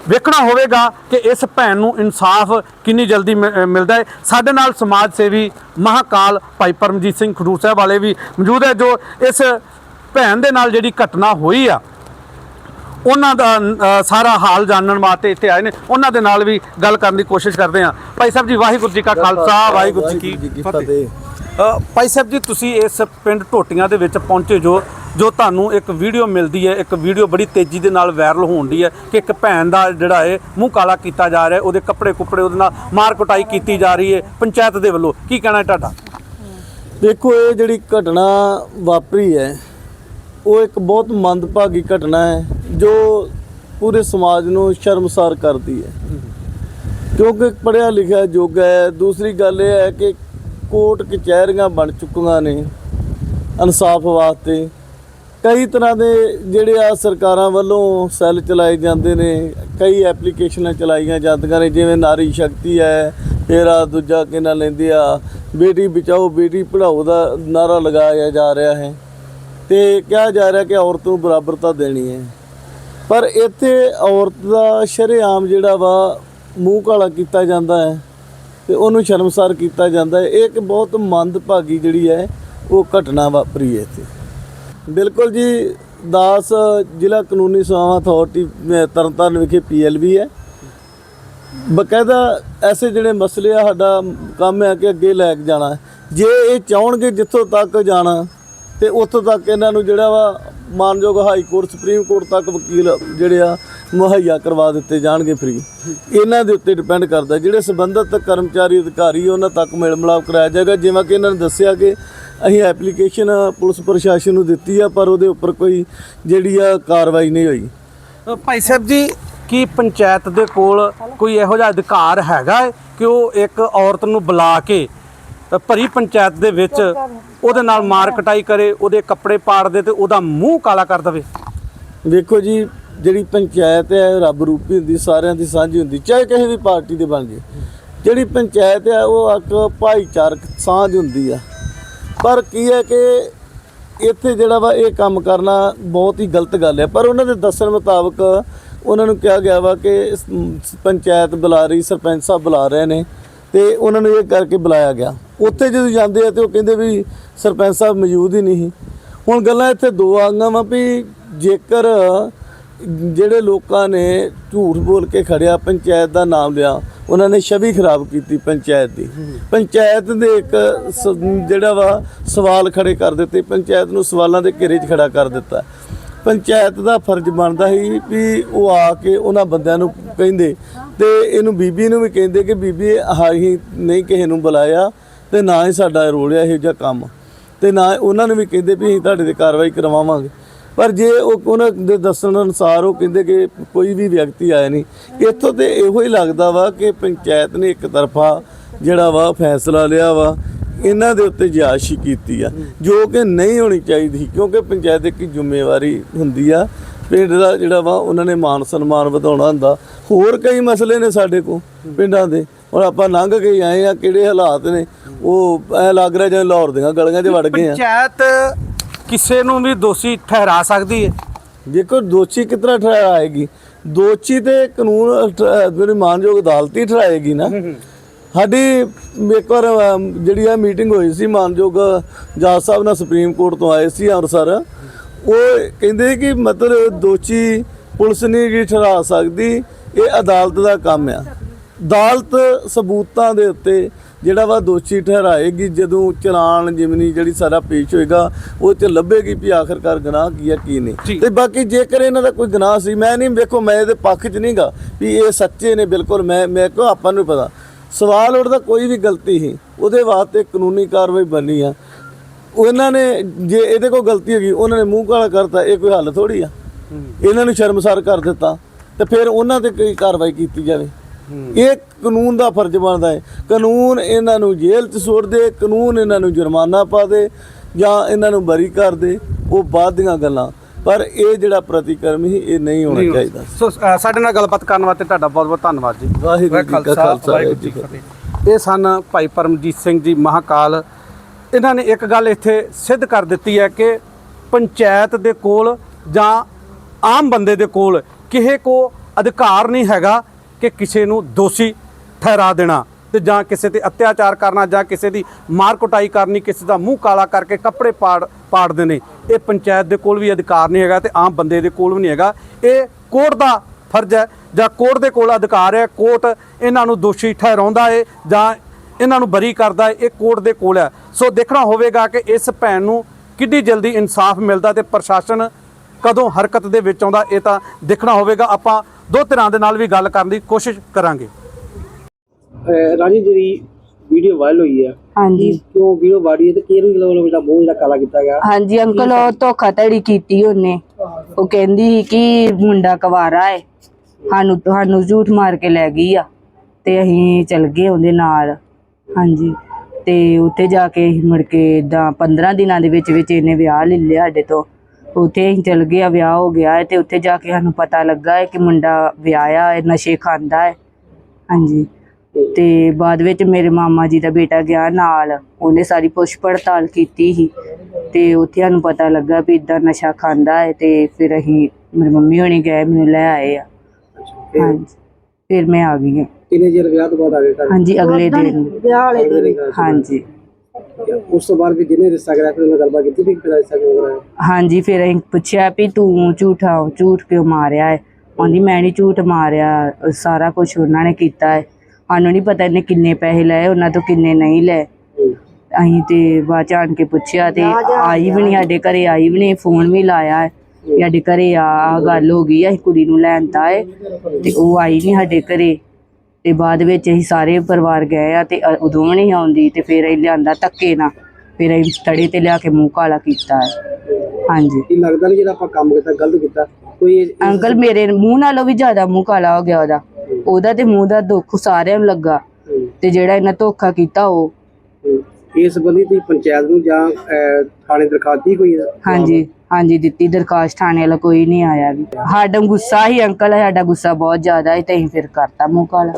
ਵੇਖਣਾ ਹੋਵੇਗਾ ਕਿ ਇਸ ਭੈਣ ਨੂੰ ਇਨਸਾਫ ਕਿੰਨੀ ਜਲਦੀ ਮਿ- ਮਿਲਦਾ ਹੈ। ਸਾਡੇ ਨਾਲ ਸਮਾਜ ਸੇਵੀ ਮਹਾਕਾਲ ਭਾਈ ਪਰਮਜੀਤ ਸਿੰਘ ਖਡੂਰ ਸਾਹਿਬ ਵਾਲੇ ਵੀ ਮੌਜੂਦ ਹੈ, ਜੋ ਇਸ ਭੈਣ ਦੇ ਨਾਲ ਜਿਹੜੀ ਘਟਨਾ ਹੋਈ ਆ ਉਹਨਾਂ ਦਾ ਅ, ਸਾਰਾ ਹਾਲ ਜਾਣਨ ਵਾਸਤੇ ਇੱਥੇ ਆਏ ਨੇ। ਉਹਨਾਂ ਦੇ ਨਾਲ ਵੀ ਗੱਲ ਕਰਨ ਦੀ ਕੋਸ਼ਿਸ਼ ਕਰਦੇ ਹਾਂ। ਭਾਈ ਸਾਹਿਬ ਜੀ ਵਾਹਿਗੁਰੂ ਜੀ ਕਾ ਖਾਲਸਾ ਵਾਹਿਗੁਰੂ ਜੀ ਕੀ ਫਤਿਹ। ਅ, ਭਾਈ ਸਾਹਿਬ ਜੀ ਤੁਸੀਂ ਇਸ ਪਿੰਡ ਟੋਟੀਆਂ ਦੇ ਵਿੱਚ ਪਹੁੰਚੇ ਜੋ ਜੋ ਤੁਹਾਨੂੰ ਇੱਕ ਵੀਡੀਓ ਮਿਲਦੀ ਹੈ ਇੱਕ ਵੀਡੀਓ ਬੜੀ ਤੇਜ਼ੀ ਦੇ ਨਾਲ ਵਾਇਰਲ ਹੋਣ ਦੀ ਹੈ ਕਿ ਇੱਕ ਭੈਣ ਦਾ ਜਿਹੜਾ ਹੈ ਮੂੰਹ ਕਾਲਾ ਕੀਤਾ ਜਾ ਰਿਹਾ ਹੈ ਉਹਦੇ ਕੱਪੜੇ ਕੁੱਪੜੇ ਉਹਦੇ ਨਾਲ ਮਾਰ ਕੁਟਾਈ ਕੀਤੀ ਜਾ ਰਹੀ ਹੈ ਪੰਚਾਇਤ ਦੇ ਵੱਲੋਂ। ਕੀ ਕਹਿਣਾ ਹੈ ਤੁਹਾਡਾ? ਦੇਖੋ ਇਹ ਜਿਹੜੀ ਘਟਨਾ ਵਾਪਰੀ ਹੈ ਉਹ ਇੱਕ ਬਹੁਤ ਮੰਦਭਾਗੀ ਘਟਨਾ ਹੈ, ਜੋ ਪੂਰੇ ਸਮਾਜ ਨੂੰ ਸ਼ਰਮਸਾਰ ਕਰਦੀ ਹੈ। ਕਿਉਂਕਿ ਪੜਿਆ ਲਿਖਿਆ ਯੁੱਗ ਹੈ, ਦੂਸਰੀ ਗੱਲ ਇਹ ਹੈ ਕਿ ਕੋਰਟ ਕਚਹਿਰੀਆਂ ਬਣ ਚੁੱਕੀਆਂ ਨੇ ਇਨਸਾਫ ਵਾਸਤੇ। ਕਈ ਤਰ੍ਹਾਂ ਦੇ ਜਿਹੜੇ ਆ ਸਰਕਾਰਾਂ ਵੱਲੋਂ ਸੈੱਲ ਚਲਾਏ ਜਾਂਦੇ ਨੇ, ਕਈ ਐਪਲੀਕੇਸ਼ਨਾਂ ਚਲਾਈਆਂ ਜਾਂਦੀਆਂ ਨੇ, ਜਿਵੇਂ ਨਾਰੀ ਸ਼ਕਤੀ ਹੈ, ਤੇਰਾ ਦੂਜਾ ਕਿਹਨਾਂ ਲੈਂਦੇ ਆ, ਬੇਟੀ ਬਚਾਓ, ਬੇਟੀ ਪੜਾਓ ਦਾ ਨਾਰਾ ਲਗਾਇਆ ਜਾ ਰਿਹਾ ਹੈ। ਤੇ ਕਿਹਾ ਜਾ ਰਿਹਾ ਕਿ ਔਰਤ ਨੂੰ ਬਰਾਬਰਤਾ ਦੇਣੀ ਹੈ। ਪਰ ਇੱਥੇ ਔਰਤ ਦਾ ਸ਼ਰੇਆਮ ਜਿਹੜਾ ਵਾ, ਮੂੰਹ ਕਾਲਾ ਕੀਤਾ ਜਾਂਦਾ ਹੈ ਤੇ ਉਹਨੂੰ ਸ਼ਰਮਸਾਰ ਕੀਤਾ ਜਾਂਦਾ ਹੈ। ਇਹ ਇੱਕ ਬਹੁਤ ਮੰਦਭਾਗੀ ਜਿਹੜੀ ਹੈ, ਉਹ ਘਟਨਾ ਵਾਪਰੀ ਹੈ ਇੱਥੇ। ਬਿਲਕੁਲ ਜੀ, ਦਾਸ ਜ਼ਿਲ੍ਹਾ ਕਾਨੂੰਨੀ ਸੇਵਾਵਾਂ ਅਥਾਰਟੀ ਤਰਨਤਾਰਨ ਵਿਖੇ ਪੀਐਲਬੀ ਹੈ। ਬਕਾਇਦਾ ਐਸੇ ਜਿਹੜੇ ਮਸਲੇ ਆ, ਸਾਡਾ ਕੰਮ ਹੈ ਕਿ ਅੱਗੇ ਲੈ ਕੇ ਜਾਣਾ। ਜੇ ਇਹ ਚਾਹਣਗੇ ਜਿੱਥੋਂ ਤੱਕ ਜਾਣਾ ਤੇ ਉੱਥੋਂ ਤੱਕ ਇਹਨਾਂ ਨੂੰ ਜਿਹੜਾ ਵਾ ਮਾਨਯੋਗ ਹਾਈ ਕੋਰਟ, ਸੁਪਰੀਮ ਕੋਰਟ ਤੱਕ ਵਕੀਲ ਜਿਹੜੇ ਆ ਮੁਹੱਈਆ ਕਰਵਾ ਦਿੱਤੇ ਜਾਣਗੇ ਫ੍ਰੀ ਇਹਨਾਂ ਦੇ ਉੱਤੇ ਡਿਪੈਂਡ ਕਰਦਾ ਜਿਹੜੇ ਸੰਬੰਧਿਤ ਕਰਮਚਾਰੀ, ਅਧਿਕਾਰੀ ਉਹਨਾਂ ਤੱਕ ਮੇਲ ਮਿਲਾਪ ਕਰਾਇਆ ਜਾਏਗਾ। ਜਿਵੇਂ ਕਿ ਇਹਨਾਂ ਨੇ ਦੱਸਿਆ ਕਿ ਅਸੀਂ ਐਪਲੀਕੇਸ਼ਨ ਪੁਲਿਸ ਪ੍ਰਸ਼ਾਸਨ ਨੂੰ ਦਿੱਤੀ ਆ, ਪਰ ਉਹਦੇ ਉੱਪਰ ਕੋਈ ਜਿਹੜੀ ਆ ਕਾਰਵਾਈ ਨਹੀਂ ਹੋਈ। ਭਾਈ ਸਾਹਿਬ ਜੀ, ਕੀ ਪੰਚਾਇਤ ਦੇ ਕੋਲ ਕੋਈ ਇਹੋ ਜਿਹਾ ਅਧਿਕਾਰ ਹੈਗਾ ਕਿ ਉਹ ਇੱਕ ਔਰਤ ਨੂੰ ਬੁਲਾ ਕੇ ਭਰੀ ਪੰਚਾਇਤ ਦੇ ਵਿੱਚ ਉਹਦੇ ਨਾਲ ਮਾਰ ਕਟਾਈ ਕਰੇ ਉਹਦੇ ਕੱਪੜੇ ਪਾੜ ਦੇ ਤੇ ਉਹਦਾ ਮੂੰਹ ਕਾਲਾ ਕਰ ਦੇਵੇ। ਵੇਖੋ ਜੀ ਜਿਹੜੀ ਪੰਚਾਇਤ ਹੈ ਰੱਬ ਰੂਪੀ ਹੁੰਦੀ ਸਾਰਿਆਂ ਦੀ ਸਾਂਝੀ ਹੁੰਦੀ ਚਾਹੇ ਕਿਸੇ ਵੀ ਪਾਰਟੀ ਦੇ ਬਣ ਜੇ। ਜਿਹੜੀ ਪੰਚਾਇਤ ਹੈ ਉਹ ਇੱਕ ਭਾਈਚਾਰਕ ਸਾਂਝ ਹੁੰਦੀ ਆ। ਪਰ ਕੀ ਹੈ ਕਿ ਇੱਥੇ ਜਿਹੜਾ ਵਾ ਇਹ ਕੰਮ ਕਰਨਾ ਬਹੁਤ ਹੀ ਗਲਤ ਗੱਲ ਹੈ। ਪਰ ਉਹਨਾਂ ਦੇ ਦੱਸਣ ਮੁਤਾਬਕ ਉਹਨਾਂ ਨੂੰ ਕਿਹਾ ਗਿਆ ਵਾ ਕਿ ਪੰਚਾਇਤ ਬੁਲਾ ਰਹੀ ਸਰਪੰਚ ਸਾਹਿਬ ਬੁਲਾ ਰਹੇ ਨੇ। ਤੇ ਉਹਨਾਂ ਨੂੰ ਇਹ ਕਰਕੇ ਬੁਲਾਇਆ ਗਿਆ। ਉੱਥੇ ਜਦੋਂ ਜਾਂਦੇ ਆ ਤੇ ਉਹ ਕਹਿੰਦੇ ਵੀ ਸਰਪੰਚ ਸਾਹਿਬ ਮੌਜੂਦ ਹੀ ਨਹੀਂ। ਸੀ। ਹੁਣ ਗੱਲਾਂ ਇੱਥੇ ਦੋ ਆ ਵਾ ਵੀ ਜੇਕਰ ਜਿਹੜੇ ਲੋਕਾਂ ਨੇ ਝੂਠ ਬੋਲ ਕੇ ਖੜਿਆ, ਪੰਚਾਇਤ ਦਾ ਨਾਮ ਲਿਆ, ਉਹਨਾਂ ਨੇ ਛਵੀ ਖਰਾਬ ਕੀਤੀ ਪੰਚਾਇਤ ਦੀ। ਪੰਚਾਇਤ ਦੇ ਇੱਕ ਜਿਹੜਾ ਵਾ ਸਵਾਲ ਖੜੇ ਕਰ ਦਿੱਤੇ, ਪੰਚਾਇਤ ਨੂੰ ਸਵਾਲਾਂ ਦੇ ਘੇਰੇ 'ਚ ਖੜਾ ਕਰ ਦਿੱਤਾ। ਪੰਚਾਇਤ ਦਾ ਫਰਜ਼ ਬਣਦਾ ਸੀ ਵੀ ਉਹ ਆ ਕੇ ਉਹਨਾਂ ਬੰਦਿਆਂ ਨੂੰ ਕਹਿੰਦੇ ਤੇ ਇਹਨੂੰ ਬੀਬੀ ਨੂੰ ਵੀ ਕਹਿੰਦੇ ਕਿ ਬੀਬੀ ਆਹ ਨਹੀਂ ਕਿਸੇ ਨੂੰ ਬੁਲਾਇਆ ਤੇ ਨਾ ਹੀ ਸਾਡਾ ਰੋਲਿਆ ਇਹੋ ਜਿਹਾ ਕੰਮ। ਤੇ ਨਾ ਉਹਨਾਂ ਨੂੰ ਵੀ ਕਹਿੰਦੇ ਵੀ ਅਸੀਂ ਤੁਹਾਡੇ ਤੇ ਕਾਰਵਾਈ ਕਰਵਾਵਾਂਗੇ। ਪਰ ਜੇ ਉਹ ਉਹਨਾਂ ਦੇ ਦੱਸਣ ਅਨੁਸਾਰ ਉਹ ਕਹਿੰਦੇ ਕਿ ਕੋਈ ਵੀ ਵਿਅਕਤੀ ਆਇਆ ਨਹੀਂ, ਇੱਥੋਂ ਤੇ ਇਹੋ ਹੀ ਲੱਗਦਾ ਵਾ ਕਿ ਪੰਚਾਇਤ ਨੇ ਇੱਕ ਤਰਫਾ ਜਿਹੜਾ ਵਾ ਫੈਸਲਾ ਲਿਆ ਵਾ, ਇਹਨਾਂ ਦੇ ਉੱਤੇ ਜਾਇਸ਼ੀ ਕੀਤੀ ਆ। ਜੋ ਕਿ ਨਹੀਂ ਹੋਣੀ ਚਾਹੀਦੀ, ਕਿਉਂਕਿ ਪੰਚਾਇਤ ਇੱਕ ਜ਼ਿੰਮੇਵਾਰੀ ਹੁੰਦੀ ਆ ਪਿੰਡ ਦਾ ਜਿਹੜਾ ਵਾ ਉਹਨਾਂ ਨੇ ਮਾਨ ਸਨਮਾਨ ਵਧਾਉਣਾ ਹੁੰਦਾ। ਹੋਰ ਕਈ ਮਸਲੇ ਨੇ ਸਾਡੇ ਕੋਲ ਪਿੰਡਾਂ ਦੇ। ਹੁਣ ਆਪਾਂ ਲੰਘ ਕੇ ਆਏ ਆ ਕਿਹੜੇ ਹਾਲਾਤ ਨੇ ਉਹ ਐ ਲੱਗ ਰਿਹਾ ਜਿਵੇਂ ਲਾਹੌਰ ਦੀਆਂ ਗਲੀਆਂ 'ਚ ਵੜ ਗਏ ਆ। ਪੰਚਾਇਤ ਕਿਸੇ ਨੂੰ ਵੀ ਦੋਸ਼ੀ ਠਹਿਰਾ ਸਕਦੀ ਹੈ? ਦੇਖੋ ਦੋਸ਼ੀ ਕਿਤਨਾ ਠਹਿਰਾਏਗੀ? ਦੋਸ਼ੀ ਤੇ ਕਾਨੂੰਨ ਜਿਹੜੀ ਮਾਨਯੋਗ ਅਦਾਲਤ ਹੀ ਠਹਿਰਾਏਗੀ ਨਾ। ਸਾਡੀ ਇੱਕ ਵਾਰ ਜਿਹੜੀ ਆ ਮੀਟਿੰਗ ਹੋਈ ਸੀ ਮਾਨਯੋਗ ਜੱਜ ਸਾਹਿਬ ਨਾਲ ਸੁਪਰੀਮ ਕੋਰਟ ਤੋਂ ਆਏ ਸੀ ਅੰਮ੍ਰਿਤਸਰ। ਉਹ ਕਹਿੰਦੇ ਕਿ ਮਤਲਬ ਦੋਸ਼ੀ ਪੁਲਿਸ ਨਹੀਂ ਜੀ ਠਹਿਰਾ ਸਕਦੀ ਇਹ ਅਦਾਲਤ ਦਾ ਕੰਮ ਆ। ਅਦਾਲਤ ਸਬੂਤਾਂ ਦੇ ਉੱਤੇ ਜਿਹੜਾ ਵਾ ਦੋਸ਼ੀ ਠਹਿਰਾਏਗੀ ਜਦੋਂ ਚਲਾਨ ਜਿਮਨੀ ਜਿਹੜੀ ਸਾਰਾ ਪੇਸ਼ ਹੋਏਗਾ ਉਹ ਚ ਲੱਭੇਗੀ ਵੀ ਆਖਰਕਾਰ ਗੁਨਾਹ ਕੀ ਆ ਕੀ। ਨਹੀਂ। ਤੇ ਬਾਕੀ ਜੇਕਰ ਇਹਨਾਂ ਦਾ ਕੋਈ ਗੁਨਾਹ ਸੀ ਮੈਂ ਨਹੀਂ ਵੇਖੋ ਮੈਂ ਇਹਦੇ ਪੱਖ 'ਚ ਨਹੀਂਗਾ ਵੀ ਇਹ ਸੱਚੇ ਨੇ ਬਿਲਕੁਲ ਮੈਂ ਮੈਂ ਕਿਉਂ ਆਪਾਂ ਨੂੰ ਪਤਾ। ਸਵਾਲ ਉੱਠਦਾ ਕੋਈ ਵੀ ਗਲਤੀ ਸੀ ਉਹਦੇ ਵਾਸਤੇ ਕਾਨੂੰਨੀ ਕਾਰਵਾਈ ਬਣਨੀ ਆ। ਉਹਨਾਂ ਨੇ ਜੇ ਇਹਦੇ ਕੋਲ ਗਲਤੀ ਹੈਗੀ ਉਹਨਾਂ ਨੇ ਮੂੰਹ ਕਾਲਾ ਕਰਤਾ ਇਹ ਕੋਈ ਹੱਲ ਥੋੜੀ ਆ। ਇਹਨਾਂ ਨੂੰ ਸ਼ਰਮਸਾਰ ਕਰ ਦਿੱਤਾ ਤੇ ਫਿਰ ਉਹਨਾਂ ਤੇ ਕੋਈ ਕਾਰਵਾਈ ਕੀਤੀ ਜਾਵੇ। ਇਹ ਕਾਨੂੰਨ ਦਾ ਫਰਜ਼ ਬਣਦਾ ਹੈ। ਕਾਨੂੰਨ ਇਹਨਾਂ ਨੂੰ ਜੇਲ੍ਹ 'ਚ ਸੁੱਟ ਦੇ ਕਾਨੂੰਨ ਇਹਨਾਂ ਨੂੰ ਜੁਰਮਾਨਾ ਪਾ ਦੇ ਜਾਂ ਇਹਨਾਂ ਨੂੰ ਬਰੀ ਕਰ ਦੇ ਉਹ ਬਾਅਦ ਦੀਆਂ ਗੱਲਾਂ। ਪਰ ਇਹ ਜਿਹੜਾ ਪ੍ਰਤੀਕਰਮ ਹੀ ਇਹ ਨਹੀਂ ਹੋਣਾ ਚਾਹੀਦਾ। ਸੋ ਸਾਡੇ ਨਾਲ ਗੱਲਬਾਤ ਕਰਨ ਵਾਸਤੇ ਤੁਹਾਡਾ ਬਹੁਤ ਬਹੁਤ ਧੰਨਵਾਦ ਜੀ। ਵਾਹਿਗੁਰੂ ਜੀ ਕਾ ਖਾਲਸਾ ਵਾਹਿਗੁਰੂ ਜੀ ਕੀ ਫਤਿਹ। ਇਹ ਸਨ ਭਾਈ ਪਰਮਜੀਤ ਸਿੰਘ ਜੀ ਮਹਾਕਾਲ ਇਹਨਾਂ ਨੇ ਇੱਕ ਗੱਲ ਇੱਥੇ ਸਿੱਧ ਕਰ ਦਿੱਤੀ ਹੈ ਕਿ ਪੰਚਾਇਤ ਦੇ ਕੋਲ ਜਾਂ ਆਮ ਬੰਦੇ ਦੇ ਕੋਲ ਕਿਸੇ ਕੋ ਅਧਿਕਾਰ ਨਹੀਂ ਹੈਗਾ ਕਿ ਕਿਸੇ ਨੂੰ ਦੋਸ਼ੀ ਠਹਿਰਾ ਦੇਣਾ ਤੇ ਜਾਂ ਕਿਸੇ ਤੇ ਅਤਿਆਚਾਰ ਕਰਨਾ ਜਾਂ ਕਿਸੇ ਦੀ ਮਾਰ ਕੁਟਾਈ ਕਰਨੀ, ਕਿਸੇ ਦਾ ਮੂੰਹ ਕਾਲਾ ਕਰਕੇ ਕੱਪੜੇ ਪਾੜ ਪਾੜ ਦੇਣੇ ਇਹ ਪੰਚਾਇਤ ਦੇ ਕੋਲ ਵੀ ਅਧਿਕਾਰ ਨਹੀਂ ਹੈਗਾ ਤੇ ਆਮ ਬੰਦੇ ਦੇ ਕੋਲ ਵੀ ਨਹੀਂ ਹੈਗਾ। ਇਹ ਕੋਰਟ ਦਾ ਫਰਜ਼ ਹੈ ਜਾਂ ਕੋਰਟ ਦੇ ਕੋਲ ਅਧਿਕਾਰ ਹੈ, ਕੋਰਟ ਇਹਨਾਂ ਨੂੰ ਦੋਸ਼ੀ ਠਹਿਰਾਉਂਦਾ ਹੈ ਜਾਂ ਇਹਨਾਂ ਨੂੰ ਬਰੀ ਕਰਦਾ ਹੈ ਇਹ ਕੋਰਟ ਦੇ ਕੋਲ ਹੈ। ਸੋ ਦੇਖਣਾ ਹੋਵੇਗਾ ਕਿ ਇਸ ਭੈਣ ਨੂੰ ਕਿੰਨੀ ਜਲਦੀ ਇਨਸਾਫ ਮਿਲਦਾ ਤੇ ਪ੍ਰਸ਼ਾਸਨ ਕਦੋਂ ਹਰਕਤ ਦੇ ਵਿੱਚ ਆਉਂਦਾ ਇਹ ਤਾਂ ਦੇਖਣਾ ਹੋਵੇਗਾ। ਆਪਾਂ ਦੋ ਧਿਰਾਂ ਦੇ ਨਾਲ ਵੀ ਗੱਲ ਕਰਨ ਦੀ ਕੋਸ਼ਿਸ਼ ਕਰਾਂਗੇ। ਰਾਜੀ ਜਿਹੜੀ ਵੀਡੀਓ ਵਾਇਰਲ ਹੋਈ ਹੈ ਹਾਂਜੀ। ਕਿਉਂ ਵੀਡੀਓ ਵਾੜੀ ਹੈ ਤੇ ਕਿਹੜੇ ਵੱਲੋਂ ਜਿਹੜਾ ਮੂੰਹ ਜਿਹੜਾ ਕਾਲਾ ਕੀਤਾ ਗਿਆ? ਹਾਂਜੀ ਅੰਕਲ ਉਹ ਧੋਖਾਧੜੀ ਕੀਤੀ ਉਹਨੇ। ਉਹ ਕਹਿੰਦੀ ਸੀ ਕਿ ਮੁੰਡਾ ਕੁਵਾਰਾ ਏ ਸਾਨੂੰ ਤੁਹਾਨੂੰ ਝੂਠ ਮਾਰ ਕੇ ਲੈ ਗਈ ਆ ਤੇ ਅਸੀਂ ਚਲ ਗਏ ਉਹਦੇ ਨਾਲ। ਹਾਂਜੀ। ਤੇ ਉੱਥੇ ਜਾ ਕੇ ਅਸੀਂ ਮੁੜ ਕੇ ਇਦਾਂ 15 ਦਿਨਾਂ ਦੇ ਵਿੱਚ ਵਿੱਚ ਇਹਨੇ ਵਿਆਹ ਲੈ ਲਿਆ ਸਾਡੇ ਤੋਂ। ਉੱਥੇ ਅਸੀਂ ਚਲ ਗਏ ਆ ਵਿਆਹ ਹੋ ਗਿਆ ਹੈ ਤੇ ਉੱਥੇ ਜਾ ਕੇ ਸਾਨੂੰ ਪਤਾ ਲੱਗਾ ਹੈ ਕਿ ਮੁੰਡਾ ਵਿਆਹਿਆ ਹੈ ਨਸ਼ੇ ਖਾਂਦਾ ਹੈ। ਹਾਂਜੀ। ਤੇ ਬਾਅਦ ਵਿੱਚ ਮੇਰੇ ਮਾਮਾ ਜੀ ਦਾ ਬੇਟਾ ਗਿਆ ਨਾਲ ਉਹਨੇ ਸਾਰੀ ਪੁੱਛ ਪੜਤਾਲ ਕੀਤੀ ਸੀ। ਤੇ ਉੱਥੇ ਸਾਨੂੰ ਪਤਾ ਲੱਗਾ ਵੀ ਇਦਾਂ ਨਸ਼ਾ ਖਾਂਦਾ ਹੈ ਤੇ ਫਿਰ ਅਸੀਂ ਮੇਰੀ ਮੰਮੀ ਹੋਣੀ ਗਏ ਮੈਨੂੰ ਲੈ ਆਏ ਆ। ਹਾਂਜੀ। ਫਿਰ ਮੈਂ ਆ ਗਈ ਹਾਂ। ਕਿੰਨੇ ਚਿਰ ਵਿਆਹ ਤੋਂ ਬਾਅਦ ਆ ਗਏ ਘਰ? ਹਾਂਜੀ ਅਗਲੇ ਦਿਨ। ਅਗਲੇ ਦਿਨ। ਘਰ ਹਾਂਜੀ। ਉਸ ਤੋਂ ਬਾਅਦ ਵੀ ਜਿਹਨੇ ਰਿਸ਼ਤਾ ਕਰਾਇਆ ਫਿਰ ਉਹਨਾਂ ਗੱਲਬਾਤ ਕੀਤੀ ਵੀ ਕਿਹੜਾ ਰਿਸ਼ਤਾ ਕਿਉਂ ਕਰਾਇਆ? ਹਾਂਜੀ ਫਿਰ ਅਸੀਂ ਪੁੱਛਿਆ ਵੀ ਤੂੰ ਝੂਠਾ ਝੂਠ ਕਿਉਂ ਮਾਰਿਆ ਹੈ ਆਂਦੀ ਮੈਂ ਨਹੀਂ ਝੂਠ ਮਾਰਿਆ ਸਾਰਾ ਕੁਝ ਉਹਨਾਂ ਨੇ ਕੀਤਾ ਹੈ ਸਾਨੂੰ ਨਹੀਂ ਪਤਾ ਇਹਨੇ ਕਿੰਨੇ ਪੈਸੇ ਲਏ ਉਹਨਾਂ ਤੋਂ ਕਿੰਨੇ ਨਹੀਂ ਲਏ। ਅਸੀਂ ਤੇ ਬਾਅਦ ਚ ਆਣ ਕੇ ਪੁੱਛਿਆ ਤੇ ਆਈ ਵੀ ਨਹੀਂ ਸਾਡੇ ਘਰੇ ਆਈ ਵੀ ਨਹੀਂ ਫੋਨ ਵੀ ਲਾਇਆ ਹੈ। ਸਾਡੇ ਘਰੇ ਆ ਆਹ ਗੱਲ ਹੋ ਗਈ ਆ, ਅਸੀਂ ਕੁੜੀ ਨੂੰ ਲੈਣ ਤਾਂ ਹੈ ਤੇ ਉਹ ਆਈ ਨਹੀਂ ਸਾਡੇ ਘਰੇ। ਤੇ ਬਾਅਦ ਵਿੱਚ ਅਸੀਂ ਸਾਰੇ ਪਰਿਵਾਰ ਗਏ ਆ ਤੇ ਅ- ਉਦੋਂ ਵੀ ਨਹੀਂ ਆਉਂਦੀ ਤੇ ਫਿਰ ਇਹ ਲਿਆਂਦਾ ਧੱਕੇ ਨਾਲ। ਫਿਰ ਅਸੀਂ ਤੜੇ ਤੇ ਲਿਆ ਕੇ ਮੂੰਹ ਕਾਲਾ ਕੀਤਾ। ਹੈ ਹਾਂਜੀ। ਇਹ ਲੱਗਦਾ ਨਹੀਂ ਜਿਹੜਾ ਆਪਾਂ ਕੰਮ ਕੀਤਾ ਗਲਤ ਕੀਤਾ? ਕੋਈ ਇਹ- ਅੰਕਲ ਮੇਰੇ ਮੂੰਹ ਨਾਲੋਂ ਵੀ ਜ਼ਿਆਦਾ ਮੂੰਹ ਕਾਲਾ ਹੋ ਗਿਆ ਉਹਦਾ। ਉਹਦਾ ਤੇ ਮੂੰਹ ਦਾ ਦੁੱਖ ਸਾਰਿਆਂ ਨੂੰ ਲੱਗਾ। ਤੇ ਜਿਹੜਾ ਇਹਨਾਂ ਧੋਖਾ ਕੀਤਾ ਉਹ। ਹਮ, ਇਸ ਸੰਬੰਧੀ ਤੁਸੀਂ ਪੰਚਾਇਤ ਨੂੰ ਜਾਂ ਅਹ, ਥਾਣੇ ਦਰਖਾਸਤ ਦੀ ਕੋਈ? ਹਾਂਜੀ ਹਾਂਜੀ ਦਿੱਤੀ। ਦਰਖਾਸਤ ਥਾਣੇ ਵਾਲਾ ਕੋਈ ਨਹੀਂ ਆਇਆ ਵੀ। ਸਾਡਾ ਗੁੱਸਾ ਹੀ ਅੰਕਲ ਸਾਡਾ ਗੁੱਸਾ ਬਹੁਤ ਜ਼ਿਆਦਾ ਹੈ ਤੇ ਅਸੀਂ ਫਿਰ ਕਰਤਾ ਮੂੰਹ ਕਾਲਾ।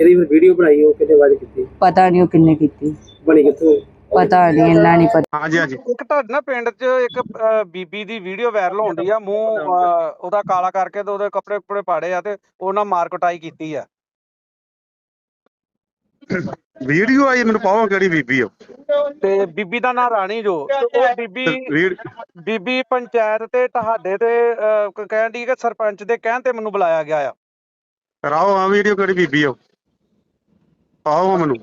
ਇਹਦੀ ਫਿਰ ਵੀਡੀਓ ਬਣਾਈ ਉਹ ਕਿਤੇ ਵਾਜ ਕੀਤੀ? ਪਤਾ ਨਹੀਂ ਉਹ ਕਿੰਨੇ ਕੀਤੀ। ਬਣੀ ਕਿੱਥੋਂ? ਪਤਾ ਨਹੀਂ ਇੰਨਾ ਨਹੀਂ ਪਤਾ। ਹਾਂਜੀ ਹਾਂਜੀ। ਇੱਕ ਤੁਹਾਡੇ ਨਾ ਪਿੰਡ 'ਚ ਇੱਕ ਬੀਬੀ ਦੀ ਵੀਡੀਓ ਵਾਇਰਲ ਹੁੰਦੀ ਆ ਮੂੰਹ ਉਹਦਾ ਕਾਲਾ ਕਰਕੇ ਤੇ ਉਹਦੇ ਕੱਪੜੇ ਕੁਪੜੇ ਪਾੜੇ ਆ ਤੇ ਉਹਨਾਂ ਮਾਰ ਕੁਟਾਈ ਕੀਤੀ ਆ। ਵੀਡੀਓ ਆਈ ਮੈਨੂੰ ਪਾਓ ਕਿਹੜੀ ਬੀਬੀ ਆ। ਤੇ ਬੀਬੀ ਦਾ ਨਾਂ ਰਾਣੀ ਜੋ। ਤੇ ਉਹ ਬੀਬੀ ਵੀਡ ਬੀਬੀ ਪੰਚਾਇਤ ਤੇ ਤੁਹਾਡੇ ਤੇ ਅ, ਕ- ਕਹਿਣ ਦੀ ਕਿ ਸਰਪੰਚ ਦੇ ਕਹਿਣ ਤੇ ਮੈਨੂੰ ਬੁਲਾਇਆ ਗਿਆ ਆ। ਕਰਾਓ ਆ ਵੀਡੀਓ ਕਿਹੜੀ ਬੀਬੀ ਆ। ਪਾਓ ਮੈਨੂੰ।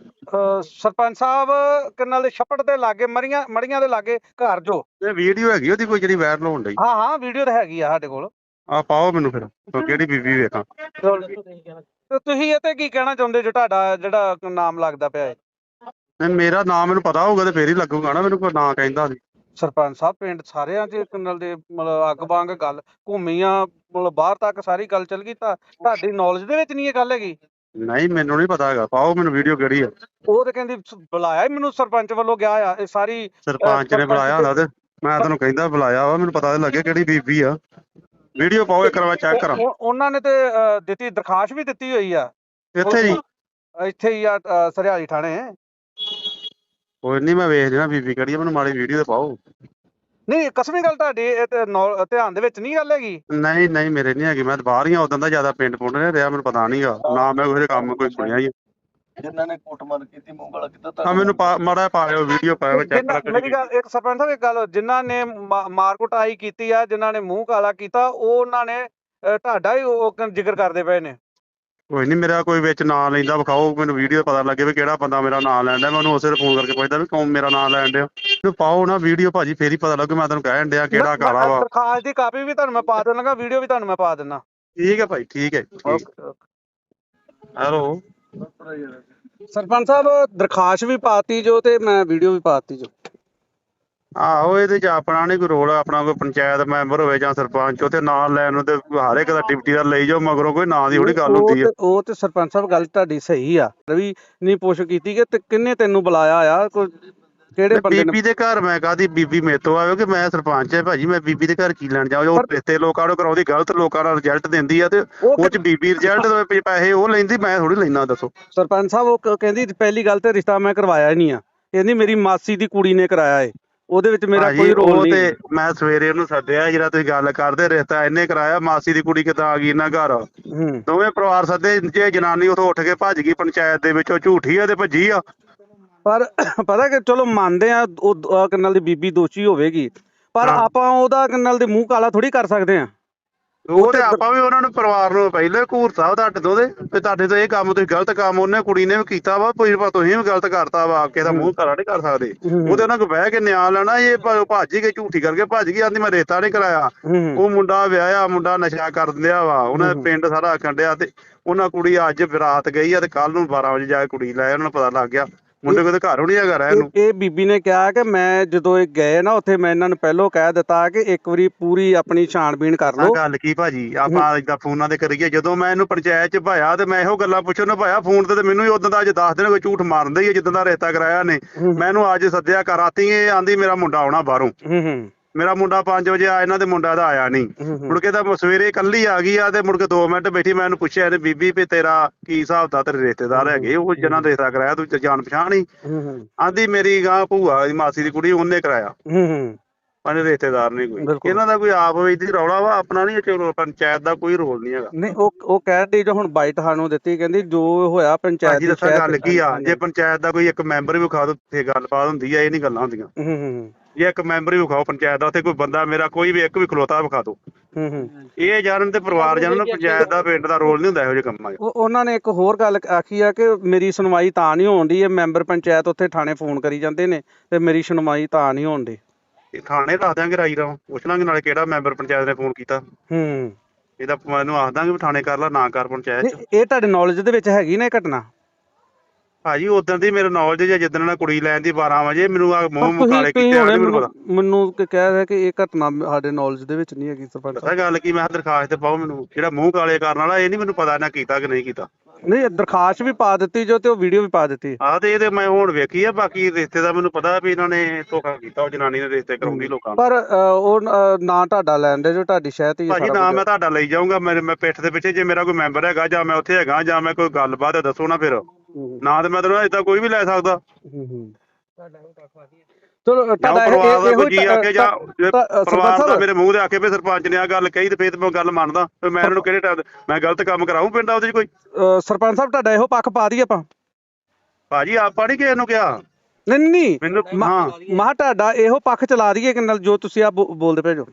ਸਰਪੰਚ ਸਾਹਿਬ ਕਿੰਨਾਲ ਦੇ ਛੱਪੜ ਦੇ ਲਾਗੇ ਮਰੀਆਂ ਮੜੀਆਂ ਦੇ ਲਾਗੇ ਘਰ ਜੋ। ਇਹ ਵੀਡੀਓ ਹੈਗੀ ਉਹਦੀ ਕੋਈ ਜਿਹੜੀ ਵਾਇਰਲ ਹੋਣ ਡਈ। ਹਾਂ ਹਾਂ ਵੀਡੀਓ ਤਾਂ ਹੈਗੀ ਆ ਸਾਡੇ ਕੋਲ। ਆ ਪਾਓ ਮੈਨੂੰ ਫਿਰ ਕਿਹੜੀ ਬੀਬੀ ਵੇਖਾਂ। ਤੇ ਤੁਸੀਂ ਇਹ ਤੇ ਕੀ ਕਹਿਣਾ ਚਾਹੁੰਦੇ ਜੋ ਤੁਹਾਡਾ ਜਿਹੜਾ ਨਾਮ ਲੱਗਦਾ ਪਿਆ ਹੈ? ਨਹੀਂ ਮੇਰਾ ਨਾਮ ਮੈਨੂੰ ਪਤਾ ਹੋਊਗਾ ਤੇ ਫੇਰ ਹੀ ਲੱਗੂਗਾ ਨਾ ਮੈਨੂੰ ਕੋਈ ਨਾਂ ਕਹਿੰਦਾ ਨਹੀਂ ਸਰਪੰਚ ਸਾਹਿਬ ਪਿੰਡ ਸਾਰਿਆਂ 'ਚ ਕਿੰਨਲ ਦੇ ਮਤਲਬ ਅੱਗ ਵਾਂਗ ਗੱਲ ਘੁੰਮੀਆਂ ਮਤਲਬ ਬਾਹਰ ਤੱਕ ਸਾਰੀ ਗੱਲ ਚੱਲ ਗਈ ਤਾਂ ਤੁਹਾਡੀ ਨੌਲੇਜ ਦੇ ਵਿੱਚ ਨਹੀਂ ਇਹ ਗੱਲ ਹੈਗੀ? ਨਹੀਂ ਮੈਨੂੰ ਨਹੀਂ ਪਤਾ ਹੈਗਾ। ਪਾਓ ਮੈਨੂੰ ਵੀਡੀਓ ਕਿਹੜੀ ਆ। ਉਹ ਤੇ ਕਹਿੰਦੀ ਸ- ਬੁਲਾਇਆ ਹੀ ਮੈਨੂੰ ਸਰਪੰਚ ਵੱਲੋਂ ਗਿਆ ਆ ਇਹ ਸਾਰੀ ਸਰਪੰਚ ਨੇ ਬੁਲਾਇਆ ਹੁੰਦਾ ਤੇ ਮੈਂ ਤੁਹਾਨੂੰ ਕਹਿੰਦਾ ਬੁਲਾਇਆ ਵਾ ਮੈਨੂੰ ਪਤਾ ਤਾਂ ਲੱਗੇ ਕਿਹੜੀ ਬੀਬੀ ਆ। ਵੀਡੀਓ ਪਾਓ ਇੱਕ ਵਾਰ ਚੈੱਕ ਕਰਾਂ। ਉਹ- ਉਹਨਾਂ ਨੇ ਤੇ ਦਿੱਤੀ ਦਰਖਾਸਤ ਵੀ ਦਿੱਤੀ ਹੋਈ ਆ। ਇੱਥੇ ਜੀ ਇੱਥੇ ਹੀ ਆ ਅ, ਸਰਿਆਲੀ ਥਾਣੇ। ਕੋਈ ਨਹੀਂ ਮੈਂ ਵੇਖ ਲੈਣਾ ਬੀਬੀ ਕਿਹੜੀ ਆ ਮੈਨੂੰ ਮਾੜੀ ਵੀਡੀਓ ਤੇ ਪਾਓ। ਨਹੀਂ ਕਸਮੀ ਗੱਲ ਤੁਹਾਡੀ ਇਹ ਤੇ ਨੌ- ਧਿਆਨ ਦੇ ਵਿੱਚ ਨਹੀਂ ਗੱਲ ਹੈਗੀ? ਨਹੀਂ ਨਹੀਂ ਮੇਰੇ ਨਹੀਂ ਹੈਗੀ। ਮੈਂ ਤਾਂ ਬਾਹਰ ਹੀ ਆ ਉਦੋਂ ਦਾ ਜ਼ਿਆਦਾ ਪਿੰਡ ਪੁੰਡ ਨੇ ਰਿਹਾ ਮੈਨੂੰ ਪਤਾ ਨਹੀਂਗਾ ਨਾ ਮੈਂ ਕੋਈ ਕੰਮ ਕੋਈ ਸੁਣਿਆ ਹੀ ਆ। ਜਿਨ੍ਹਾਂ ਨੇ ਕੁੱਟਮਾਰ ਕੀਤੀ ਮੂੰਹ ਕੀਤਾ ਮੈਨੂੰ ਪਾ- ਮਾੜਾ ਜਿਹਾ ਪਾਇਓ ਵੀਡੀਓ ਪਾਇਓ ਚੈੱਕ ਜਿਨ੍ਹਾਂ- ਕਰਾਂ ਮੇਰੀ ਗੱਲ ਇੱਕ ਸਰਪੰਚ ਸਾਹਿਬ ਇੱਕ ਗੱਲ ਜਿਨ੍ਹਾਂ ਨੇ ਮਾ- ਮਾਰ ਕੁਟਾਈ ਕੀਤੀ ਆ ਜਿਨ੍ਹਾਂ ਨੇ ਮੂੰਹ ਕਾਲਾ ਕੀਤਾ ਉਹ ਉਹਨਾਂ ਨੇ ਤੁਹਾਡਾ ਹੀ ਉਹ ਕ- ਜ਼ਿਕਰ ਕਰਦੇ ਪਏ ਨੇ। ਕੋਈ ਨਹੀਂ ਮੇਰਾ ਕੋਈ ਵਿੱਚ ਨਾਂ ਲੈਂਦਾ ਵਿਖਾਓ ਮੈਨੂੰ ਵੀਡੀਓ ਪਤਾ ਲੱਗੇ ਵੀ ਕਿਹੜਾ ਬੰਦਾ ਮੇਰਾ ਨਾਂ ਲੈਂਦਾ ਮੈਂ ਉਹਨੂੰ ਉਸੇ ਫੋਨ ਕਰਕੇ ਪੁੱਛਦਾ ਵੀ ਕੌਣ ਮੇਰਾ ਨਾਂ ਲੈਣ ਡਿਆ ਮੈਨੂੰ ਪਾਓ ਨਾ ਵੀਡੀਓ ਭਾਜੀ ਫੇਰ ਹੀ ਪਤਾ ਲੱਗੂ ਮੈਂ ਤੁਹਾਨੂੰ ਕਹਿਣ ਡਿਆ ਕਿਹੜਾ ਕਾਲਾ ਵਾ। ਦਰਖਾਸਤ ਦੀ ਕਾਪੀ ਵੀ ਤੁਹਾਨੂੰ ਮੈਂ ਪਾ ਦੇਣਾਗਾ ਵੀਡੀਓ ਵੀ ਤੁਹਾਨੂੰ ਮੈਂ ਪਾ ਦੇਣਾ ਠੀਕ ਹੈ ਭਾਈ ਠੀਕ ਹੈ ਓਕੇ ਹੈਲੋ। ਸਰਪੰਚ ਸਾਹਿਬ ਦਰਖਾਸਤ ਵੀ ਪਾਤੀ ਜੋ ਤੇ ਮੈਂ ਵੀਡੀਓ ਵੀ ਪਾਤੀ ਜੋ। ਆਹੋ ਇਹਦੇ ਚ ਆਪਣਾ ਨਹੀਂ ਕੋਈ ਰੋਲ ਆਪਣਾ ਕੋਈ ਪੰਚਾਇਤ ਮੈਂਬਰ ਹੋਵੇ ਜਾਂ ਸਰਪੰਚ ਉੱਥੇ ਨਾਂ ਲੈਣ ਨੂੰ ਤੇ ਹਰ ਇੱਕ ਦਾ ਡਿਪਟੀ ਦਾ ਲਈ ਜਾਓ ਮਗਰੋਂ ਕੋਈ ਨਾਂ ਦੀ ਥੋੜੀ ਗੱਲ ਹੁੰਦੀ ਆ। ਤੇ- ਉਹ ਤੇ ਸਰਪੰਚ ਸਾਹਿਬ ਗੱਲ ਤੁਹਾਡੀ ਸਹੀ ਆ। ਰਵੀ ਨੇ ਪੁੱਛ ਕੀਤੀ ਕਿ ਤੇ ਕਿੰਨੇ ਤੈਨੂੰ ਬੁਲਾਇਆ ਆ? ਕੋਈ ਕਿਹੜੇ ਬੰਦੇ ਨੇ? ਬੀਬੀ ਦੇ ਘਰ ਮੈਂ ਕਾਦੀ ਬੀਬੀ ਮੇਰੇ ਤੋਂ ਆਵੇ ਕਿ ਮੈਂ ਸਰਪੰਚ ਹੈ ਭਾਜੀ ਮੈਂ ਬੀਬੀ ਦੇ ਘਰ ਕੀ ਲੈਣ ਜਾਵਾਂ? ਉਹ ਰਿਸ਼ਤੇ ਲੋਕਾਂ ਨੂੰ ਕਰਾਉਂਦੀ ਗਲਤ ਲੋਕਾਂ ਦਾ ਰਿਜ਼ਲਟ ਦਿੰਦੀ ਆ ਤੇ ਉਹ ਚ ਬੀਬੀ ਰਿਜ਼ਲਟ ਦੇ ਪੈਸੇ ਉਹ ਲੈਂਦੀ ਮੈਂ ਥੋੜੀ ਲੈਣਾ ਦੱਸੋ। ਸਰਪੰਚ ਸਾਹਿਬ ਉਹ ਕ- ਕਹਿੰਦੀ ਪਹਿਲੀ ਗੱਲ ਤੇ ਰਿਸ਼ਤਾ ਮੈਂ ਕਰਵਾਇਆ ਹੀ ਨਹੀਂ ਆ। ਕਹਿੰਦੀ ਮੇਰੀ ਮਾਸੀ ਦੀ ਕੁੜੀ ਨੇ ਕਰਾਇਆ ਏ। ਉਹਦੇ ਵਿੱਚ ਮੇਰਾ ਭਾਜੀ ਕੋਈ ਰੋਲ ਨਹੀਂ ਤੇ ਮੈਂ ਸਵੇਰੇ ਉਹਨੂੰ ਸੱਦਿਆ ਜਿਹੜਾ ਤੁਸੀਂ ਗੱਲ ਕਰਦੇ ਰਿਸ਼ਤਾ ਇਹਨੇ ਕਰਾਇਆ ਮਾਸੀ ਦੀ ਕੁੜੀ ਕਿੱਦਾਂ ਆ ਗਈ ਇਹਨਾਂ ਘਰ? ਹੂੰ। ਦੋਵੇਂ ਪਰਿਵਾਰ ਸੱਦੇ ਜੇ ਜਨਾਨੀ ਉਥੋਂ ਉੱਠ ਕੇ ਭੱਜ ਗਈ ਪੰਚਾਇਤ ਦੇ ਵਿੱਚੋਂ ਝੂਠੀ ਆ ਤੇ ਭੱਜੀ ਆ। ਪਰ ਪਤਾ ਕਿ ਚਲੋ ਮੰਨਦੇ ਆ ਉਹ ਕਿੰਨਲ ਦੀ ਬੀਬੀ ਦੋਸ਼ੀ ਹੋਵੇਗੀ ਪਰ ਹਾਂ। ਆਪਾਂ ਉਹਦਾ ਕਿੰਨਲ ਦੇ ਮੂੰਹ ਕਾਲਾ ਥੋੜੀ ਕਰ ਸਕਦੇ ਆ। ਉਹ ਤੇ ਆਪਾਂ ਵੀ ਉਹਨਾਂ ਨੂੰ ਪਰਿਵਾਰ ਨੂੰ ਪਹਿਲੇ ਘੂਰਤਾ ਉਹ ਤੁਹਾਡੇ ਤੋਂ ਦੇ ਤੇ ਤੁਹਾਡੇ ਤੋਂ ਇਹ ਕੰਮ ਤੁਸੀਂ ਗਲਤ ਕੰਮ ਉਹਨੇ ਕੁੜੀ ਨੇ ਵੀ ਕੀਤਾ ਵਾ ਕੋਈ ਵਾ ਤੁਸੀਂ ਵੀ ਗਲਤ ਕਰਤਾ ਵਾ ਕਿਸੇ ਦਾ ਮੂੰਹ ਕਾਲਾ ਨਹੀਂ ਕਰ ਸਕਦੇ। ਹੂੰ। ਉਹਦੇ ਨਾਲ ਕੋ ਬਹਿ ਕੇ ਨਿਆਂ ਲੈਣਾ ਇਹ ਭ- ਭੱਜ ਕੇ ਝੂਠੀ ਕਰਕੇ ਭੱਜ ਗਈ ਆਂਦੀ ਮੈਂ ਰੇਤਾ ਨਹੀਂ ਕਰਾਇਆ। ਹੂੰ। ਉਹ ਮੁੰਡਾ ਵਿਆਹਿਆ ਮੁੰਡਾ ਨਸ਼ਾ ਕਰ ਦਿੰਦਿਆ ਵਾ ਉਹਨਾਂ ਦੇ ਪਿੰਡ ਸਾਰਾ ਆਖਣ ਡਿਆ ਤੇ ਉਹਨਾਂ ਕੁੜੀ ਅੱਜ ਬਰਾਤ ਗਈ ਆ ਤੇ ਕੱਲ ਨੂੰ 12 ਵਜੇ ਜਾ ਕੇ ਕੁੜੀ ਲੈ ਉਹਨਾਂ ਨੂੰ ਪਤਾ ਲੱਗ ਗਿਆ। ਮੁੰਡੇ ਕੋਲ ਤੇ ਘਰ ਹੋਣੀ ਹੈਗਾ ਰਹਿਣ ਨੂੰ। ਇਹ ਬੀਬੀ ਨੇ ਕਿਹਾ ਕਿ ਮੈਂ ਜਦੋਂ ਇਹ ਗਏ ਨਾ ਉੱਥੇ ਮੈਂ ਇਹਨਾਂ ਨੂੰ ਪਹਿਲਾਂ ਕਹਿ ਦਿੱਤਾ ਕਿ ਇੱਕ ਵਾਰੀ ਪੂਰੀ ਆਪਣੀ ਛਾਣਬੀਣ ਕਰ ਲਓ। ਗੱਲ ਕੀ ਭਾਜੀ? ਆਪਾਂ ਇਦਾਂ ਫੋਨਾਂ ਤੇ ਕਰੀਏ ਜਦੋਂ ਮੈਂ ਇਹਨੂੰ ਪੰਚਾਇਤ ਚ ਭਾਇਆ ਤੇ ਮੈਂ ਇਹੋ ਗੱਲਾਂ ਪੁੱਛਣ ਨੂੰ ਭਾਇਆ ਫੋਨ ਤੇ ਤੇ ਮੈਨੂੰ ਹੀ ਉਦੋਂ ਦਾ ਅੱਜ ਦੱਸ ਦੇਣ ਕੋਈ ਝੂਠ ਮਾਰਦਾ ਹੀ ਆ ਜਿੱਦਾਂ ਦਾ ਰੇਤਾ ਕਰਾਇਆ ਨੇ। ਮੈਂ ਇਹਨੂੰ ਅੱਜ ਸੱਦਿਆ ਕਰ ਰਾਤੀ ਇਹ ਆਂਦੀ ਮੇਰਾ ਮੁੰਡਾ ਆਉਣਾ ਬਾਹਰੋਂ। ਹੂੰ ਹੂੰ। ਮੇਰਾ ਮੁੰਡਾ 5 ਵਜੇ ਆਇਆ ਇਹਨਾਂ ਦੇ ਮੁੰਡਾ ਦਾ ਆਇਆ ਨਹੀਂ। ਮੁੜ ਕੇ ਤਾਂ ਸਵੇਰੇ ਇਕੱਲੀ ਆ ਗਈ ਆ ਤੇ ਮੁੜ ਕੇ 2 ਮਿੰਟ ਬੈਠੀ ਮੈਂ ਇਹਨੂੰ ਪੁੱਛਿਆ ਤੇ ਬੀਬੀ ਵੀ ਤੇਰਾ ਕੀ ਹਿਸਾਬ ਦਾ ਤੇਰੇ ਰਿਸ਼ਤੇਦਾਰ ਹੈਗੇ? ਉਹ ਜਿਹਨਾਂ ਦਾ ਰਿਸ਼ਤਾ ਕਰਾਇਆ ਤੂੰ ਜਾਣ ਪਛਾਣ ਹੀ। ਆਂਦੀ ਮੇਰੀ ਗਾਂ ਭੂਆ ਦੀ ਮਾਸੀ ਦੀ ਕੁੜੀ ਉਹਨੇ ਕਰਾਇਆ। ਪਰ ਰਿਸ਼ਤੇਦਾਰ ਨਹੀਂ ਕੋਈ। ਇਹਨਾਂ ਦਾ ਕੋਈ ਆਪ ਵਿੱਚ ਹੀ ਰੌਲਾ ਵਾ ਆਪਣਾ ਨਹੀਂ ਚਲੋ ਪੰਚਾਇਤ ਦਾ ਕੋਈ ਰੋਲ ਨਹੀਂ ਹੈਗਾ। ਨਹੀਂ ਉਹ ਉਹ ਕਹਿ ਰਹੀ ਜੋ ਹੁਣ ਬਾਈਟ ਸਾਨੂੰ ਦਿੱਤੀ ਕਹਿੰਦੀ ਜੋ ਹੋਇਆ ਪੰਚਾਇਤ ਦੀ ਗੱਲ ਕੀ ਆ। ਜੇ ਪੰਚਾਇਤ ਦਾ ਕੋਈ ਇੱਕ ਮੈਂਬਰ ਵੀ ਖਾ ਦੋ ਗੱਲਬਾਤ ਹੁੰਦੀ ਆ ਇਹ ਨਹੀਂ ਗੱਲਾਂ ਹੁੰਦੀਆਂ। ਹੂੰ ਹੂੰ। ਜੇ ਇੱਕ ਮੈਂਬਰ ਹੀ ਵਿਖਾਓ ਪੰਚਾਇਤ ਦਾ ਉੱਥੇ ਕੋਈ ਬੰਦਾ ਮੇਰਾ ਕੋਈ ਵੀ ਇੱਕ ਵੀ ਖਲੋਤਾ ਵਿਖਾ ਦਿਓ ਹੂੰ ਹੂੰ। ਇਹ ਜਾਣਨ ਤੇ ਪਰਿਵਾਰ ਜਾਣਨ ਪੰਚਾਇਤ ਦਾ ਪਿੰਡ ਦਾ ਰੋਲ ਨਹੀਂ ਹੁੰਦਾ ਇਹੋ ਜਿਹੇ ਕੰਮਾਂ 'ਚ। ਉਹ ਉਹਨਾਂ ਨੇ ਇੱਕ ਹੋਰ ਗੱਲ ਆਖੀ ਆ ਕਿ ਮੇਰੀ ਸੁਣਵਾਈ ਤਾਂ ਨਹੀਂ ਹੋਣ ਦੀ ਇਹ ਮੈਂਬਰ ਪੰਚਾਇਤ ਉੱਥੇ ਥਾਣੇ ਫੋਨ ਕਰੀ ਜਾਂਦੇ ਨੇ ਤੇ ਮੇਰੀ ਸੁਣਵਾਈ ਤਾਂ ਨਹੀਂ ਹੋਣ ਦੀ ਇਹ ਥਾਣੇ ਰੱਖ ਦਿਆਂਗੇ ਰਾਈ ਰਾਮ ਪੁੱਛ ਲਾਂਗੇ ਨਾਲੇ ਕਿਹੜਾ ਮੈਂਬਰ ਪੰਚਾਇਤ ਨੇ ਫੋਨ ਕੀਤਾ। ਹੂੰ। ਇਹਦਾ ਮੈਨੂੰ ਆਖ ਦਾਂਗੇ ਵੀ ਥਾਣੇ ਕਰ ਲਾ ਨਾ ਕਰ ਪੰਚਾਇਤ 'ਚ। ਨਹੀਂ, ਇਹ ਤੁਹਾਡੇ ਨੌਲੇਜ ਦੇ ਵਿੱਚ ਹੈਗੀ ਨਾ ਇਹ ਘਟਨਾ? ਭਾਜੀ ਉਦੋਂ ਦੀ ਮੇਰੇ ਨੌਲੇਜ ਜੇ ਜਿੱਦਣ ਨਾਲ ਕੁੜੀ ਲੈਣ ਦੀ 12 ਵਜੇ ਮੈਨੂੰ ਆ ਮੂੰਹ ਮੁਕਾਲੇ ਕੀਤੇ ਆ ਮੈਨੂੰ ਪਤਾ। ਮੈਨੂੰ ਕਿ ਕਹਿ ਰਿਹਾ ਕਿ ਇਹ ਘਟਨਾ ਸਾਡੇ ਨੌਲੇਜ ਦੇ ਵਿੱਚ ਨਹੀਂ ਹੈਗੀ ਸਰਪੰਚ ਸਾਹਿਬ ਗੱਲ ਕੀ ਮੈਂ ਦਰਖਾਸਤ ਤੇ ਪਾਓ ਮੈਨੂੰ ਜਿਹੜਾ ਮੂੰਹ ਕਾਲੇ ਕਰਨ ਵਾਲਾ ਇਹ ਨਹੀਂ ਮੈਨੂੰ ਪਤਾ ਇਹਨਾਂ ਕੀਤਾ ਕਿ ਨਹੀਂ ਕੀਤਾ। ਨਹੀਂ ਦਰਖਾਸਤ ਵੀ ਪਾ ਦਿੱਤੀ ਜੋ ਤੇ ਉਹ ਵੀਡੀਓ ਵੀ ਪਾ ਦਿੱਤੀ। ਆਹ ਤੇ ਇਹ ਤੇ ਮੈਂ ਹੁਣ ਵੇਖੀ ਆ ਬਾਕੀ ਰਿਸ਼ਤੇ ਦਾ ਮੈਨੂੰ ਪਤਾ ਵੀ ਇਹਨਾਂ ਨੇ ਧੋਖਾ ਕੀਤਾ ਉਹ ਜਨਾਨੀ ਨੇ ਰਿਸ਼ਤੇ ਕਰਾਉਂਦੀ ਲੋਕਾਂ ਨੂੰ। ਪਰ ਉਹ ਨਾਂ ਤੁਹਾਡਾ ਲੈਂਦੇ ਜੋ ਤੁਹਾਡੀ ਸ਼ਹਿਤ ਹੀ ਭਾਜੀ ਨਾ ਮੈਂ ਤੁਹਾਡਾ ਲਈ ਜਾਊਂਗਾ ਮੇਰੇ ਮੈਂ ਪਿੱਠ ਦੇ ਪਿੱਛੇ ਜੇ ਮੇਰਾ ਕੋਈ ਮੈਂਬਰ ਹੈਗਾ ਜਾਂ ਮੈਂ ਉੱਥੇ ਹੈਗਾ ਜਾਂ ਮੈਂ ਕੋਈ ਗੱਲਬਾਤ ਦੱਸੋ ਨਾ ਫਿਰ। ਨਾ ਤੇ ਮੈਂ ਤੈਨੂੰ ਇਦਾਂ ਕੋਈ ਵੀ ਲੈ ਸਕਦਾ। ਚਲੋ ਜਾਂ ਤੁਹਾਡਾ ਇਹ- ਪਰਿਵਾਰ ਦਾ ਇਹੋ ਕੋਈ ਜੀ ਆ ਕੇ ਜਾਂ ਜੇ ਪਰਿਵਾਰ ਦਾ ਮੇਰੇ ਮੂੰਹ ਦੇ ਆ ਕੇ ਵੀ ਸਰਪੰਚ ਨੇ ਆ ਗੱਲ ਕਹੀ ਤੇ ਫੇਰ ਤੇ ਮੈਂ ਗੱਲ ਮੰਨਦਾ। ਤੇ ਮੈਂ ਇਹਨਾਂ ਨੂੰ ਕਿਹੜੇ ਟਾਈਮ ਮੈਂ ਗਲਤ ਕੰਮ ਕਰਾਉਂ ਪਿੰਡ ਦਾ ਉਹਦੇ 'ਚ ਕੋਈ? ਸਰਪੰਚ ਸਾਹਿਬ ਤੁਹਾਡਾ ਇਹੋ ਪੱਖ ਪਾ ਦਈਏ ਆਪਾਂ। ਭਾਜੀ ਆਪਾਂ ਨਹੀਂ ਕਿਸੇ ਨੂੰ ਕਿਹਾ? ਨਹੀਂ ਨਹੀਂ, ਨਹੀਂ। ਮੈਨੂੰ ਹਾਂ। ਮਾ ਤੁਹਾਡਾ ਇਹੋ ਪੱਖ ਚਲਾ ਦਈਏ ਕਿ ਨਾਲ ਜੋ ਤੁਸੀਂ ਆ ਬੋਲਦੇ ਪਏ ਜੋ।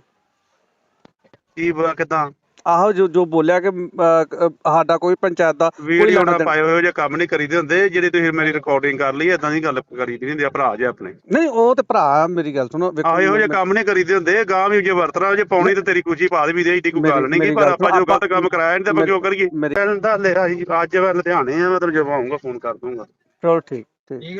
ਕੀ ਬ- ਕਿੱਦਾਂ? ਆਹੋ ਜੋ ਜੋ ਬੋਲਿਆ ਕਿ ਸਾਡਾ ਕੋਈ ਪੰਚਾਇਤ ਦਾ ਕੋਈ ਵੀਡੀਓ ਲੈਣਾ ਨਾ ਦੇਣਾ- ਪਾਏ ਹੋਏ ਜੇ ਕੰਮ ਨਹੀਂ ਕਰੀਦੇ ਹੁੰਦੇ ਜਿਹੜੇ ਤੁਸੀਂ ਮੇਰੀ ਰਿਕਾਰਡਿੰਗ ਕਰ ਲਈ ਏਦਾਂ ਦੀ ਗੱਲ ਕਰੀਦੀ ਨਹੀਂ ਹੁੰਦੀ ਆ ਭਰਾ ਜੇ ਆਪਣੇ। ਨਹੀਂ ਉਹ ਤੇ ਭਰਾ ਮੇਰੀ ਗੱਲ ਸੁਣੋ ਵੇਖੋ ਆਹੋ ਇਹੋ ਜਿਹੇ ਕੰਮ ਨਹੀਂ ਕਰੀਦੇ ਹੁੰਦੇ ਗਾਂ ਵੀ ਜੇ ਵਰਤਣਾ ਜੇ ਪਾਉਣੀ ਤੇ ਤੇਰੀ ਖੁਸ਼ੀ ਪਾ ਦੇ ਵੀ ਦੇ ਏਡੀ ਕੋਈ ਗੱਲ ਨਹੀਂ ਮੇਰੀ ਕਿ ਪਰ ਗੱਲ ਆਪਾਂ ਜੋ ਗਲਤ ਆਪਾਂ- ਕੰਮ ਕਰਾਇਆ ਨਹੀਂ ਤੇ ਆਪਾਂ ਕਿਉਂ ਕਰੀਏ। ਮੇਰੀ- ਕਹਿੰਦਾ ਲੈ ਆਈ ਅੱਜ ਮੈਂ ਲੁਧਿਆਣੇ ਆ ਮੈਂ ਤੈਨੂੰ ਜਦੋਂ ਆਉਂਗਾ ਫੋਨ ਕਰ ਦੂੰਗਾ ਚਲੋ ਠੀਕ ਠੀਕ।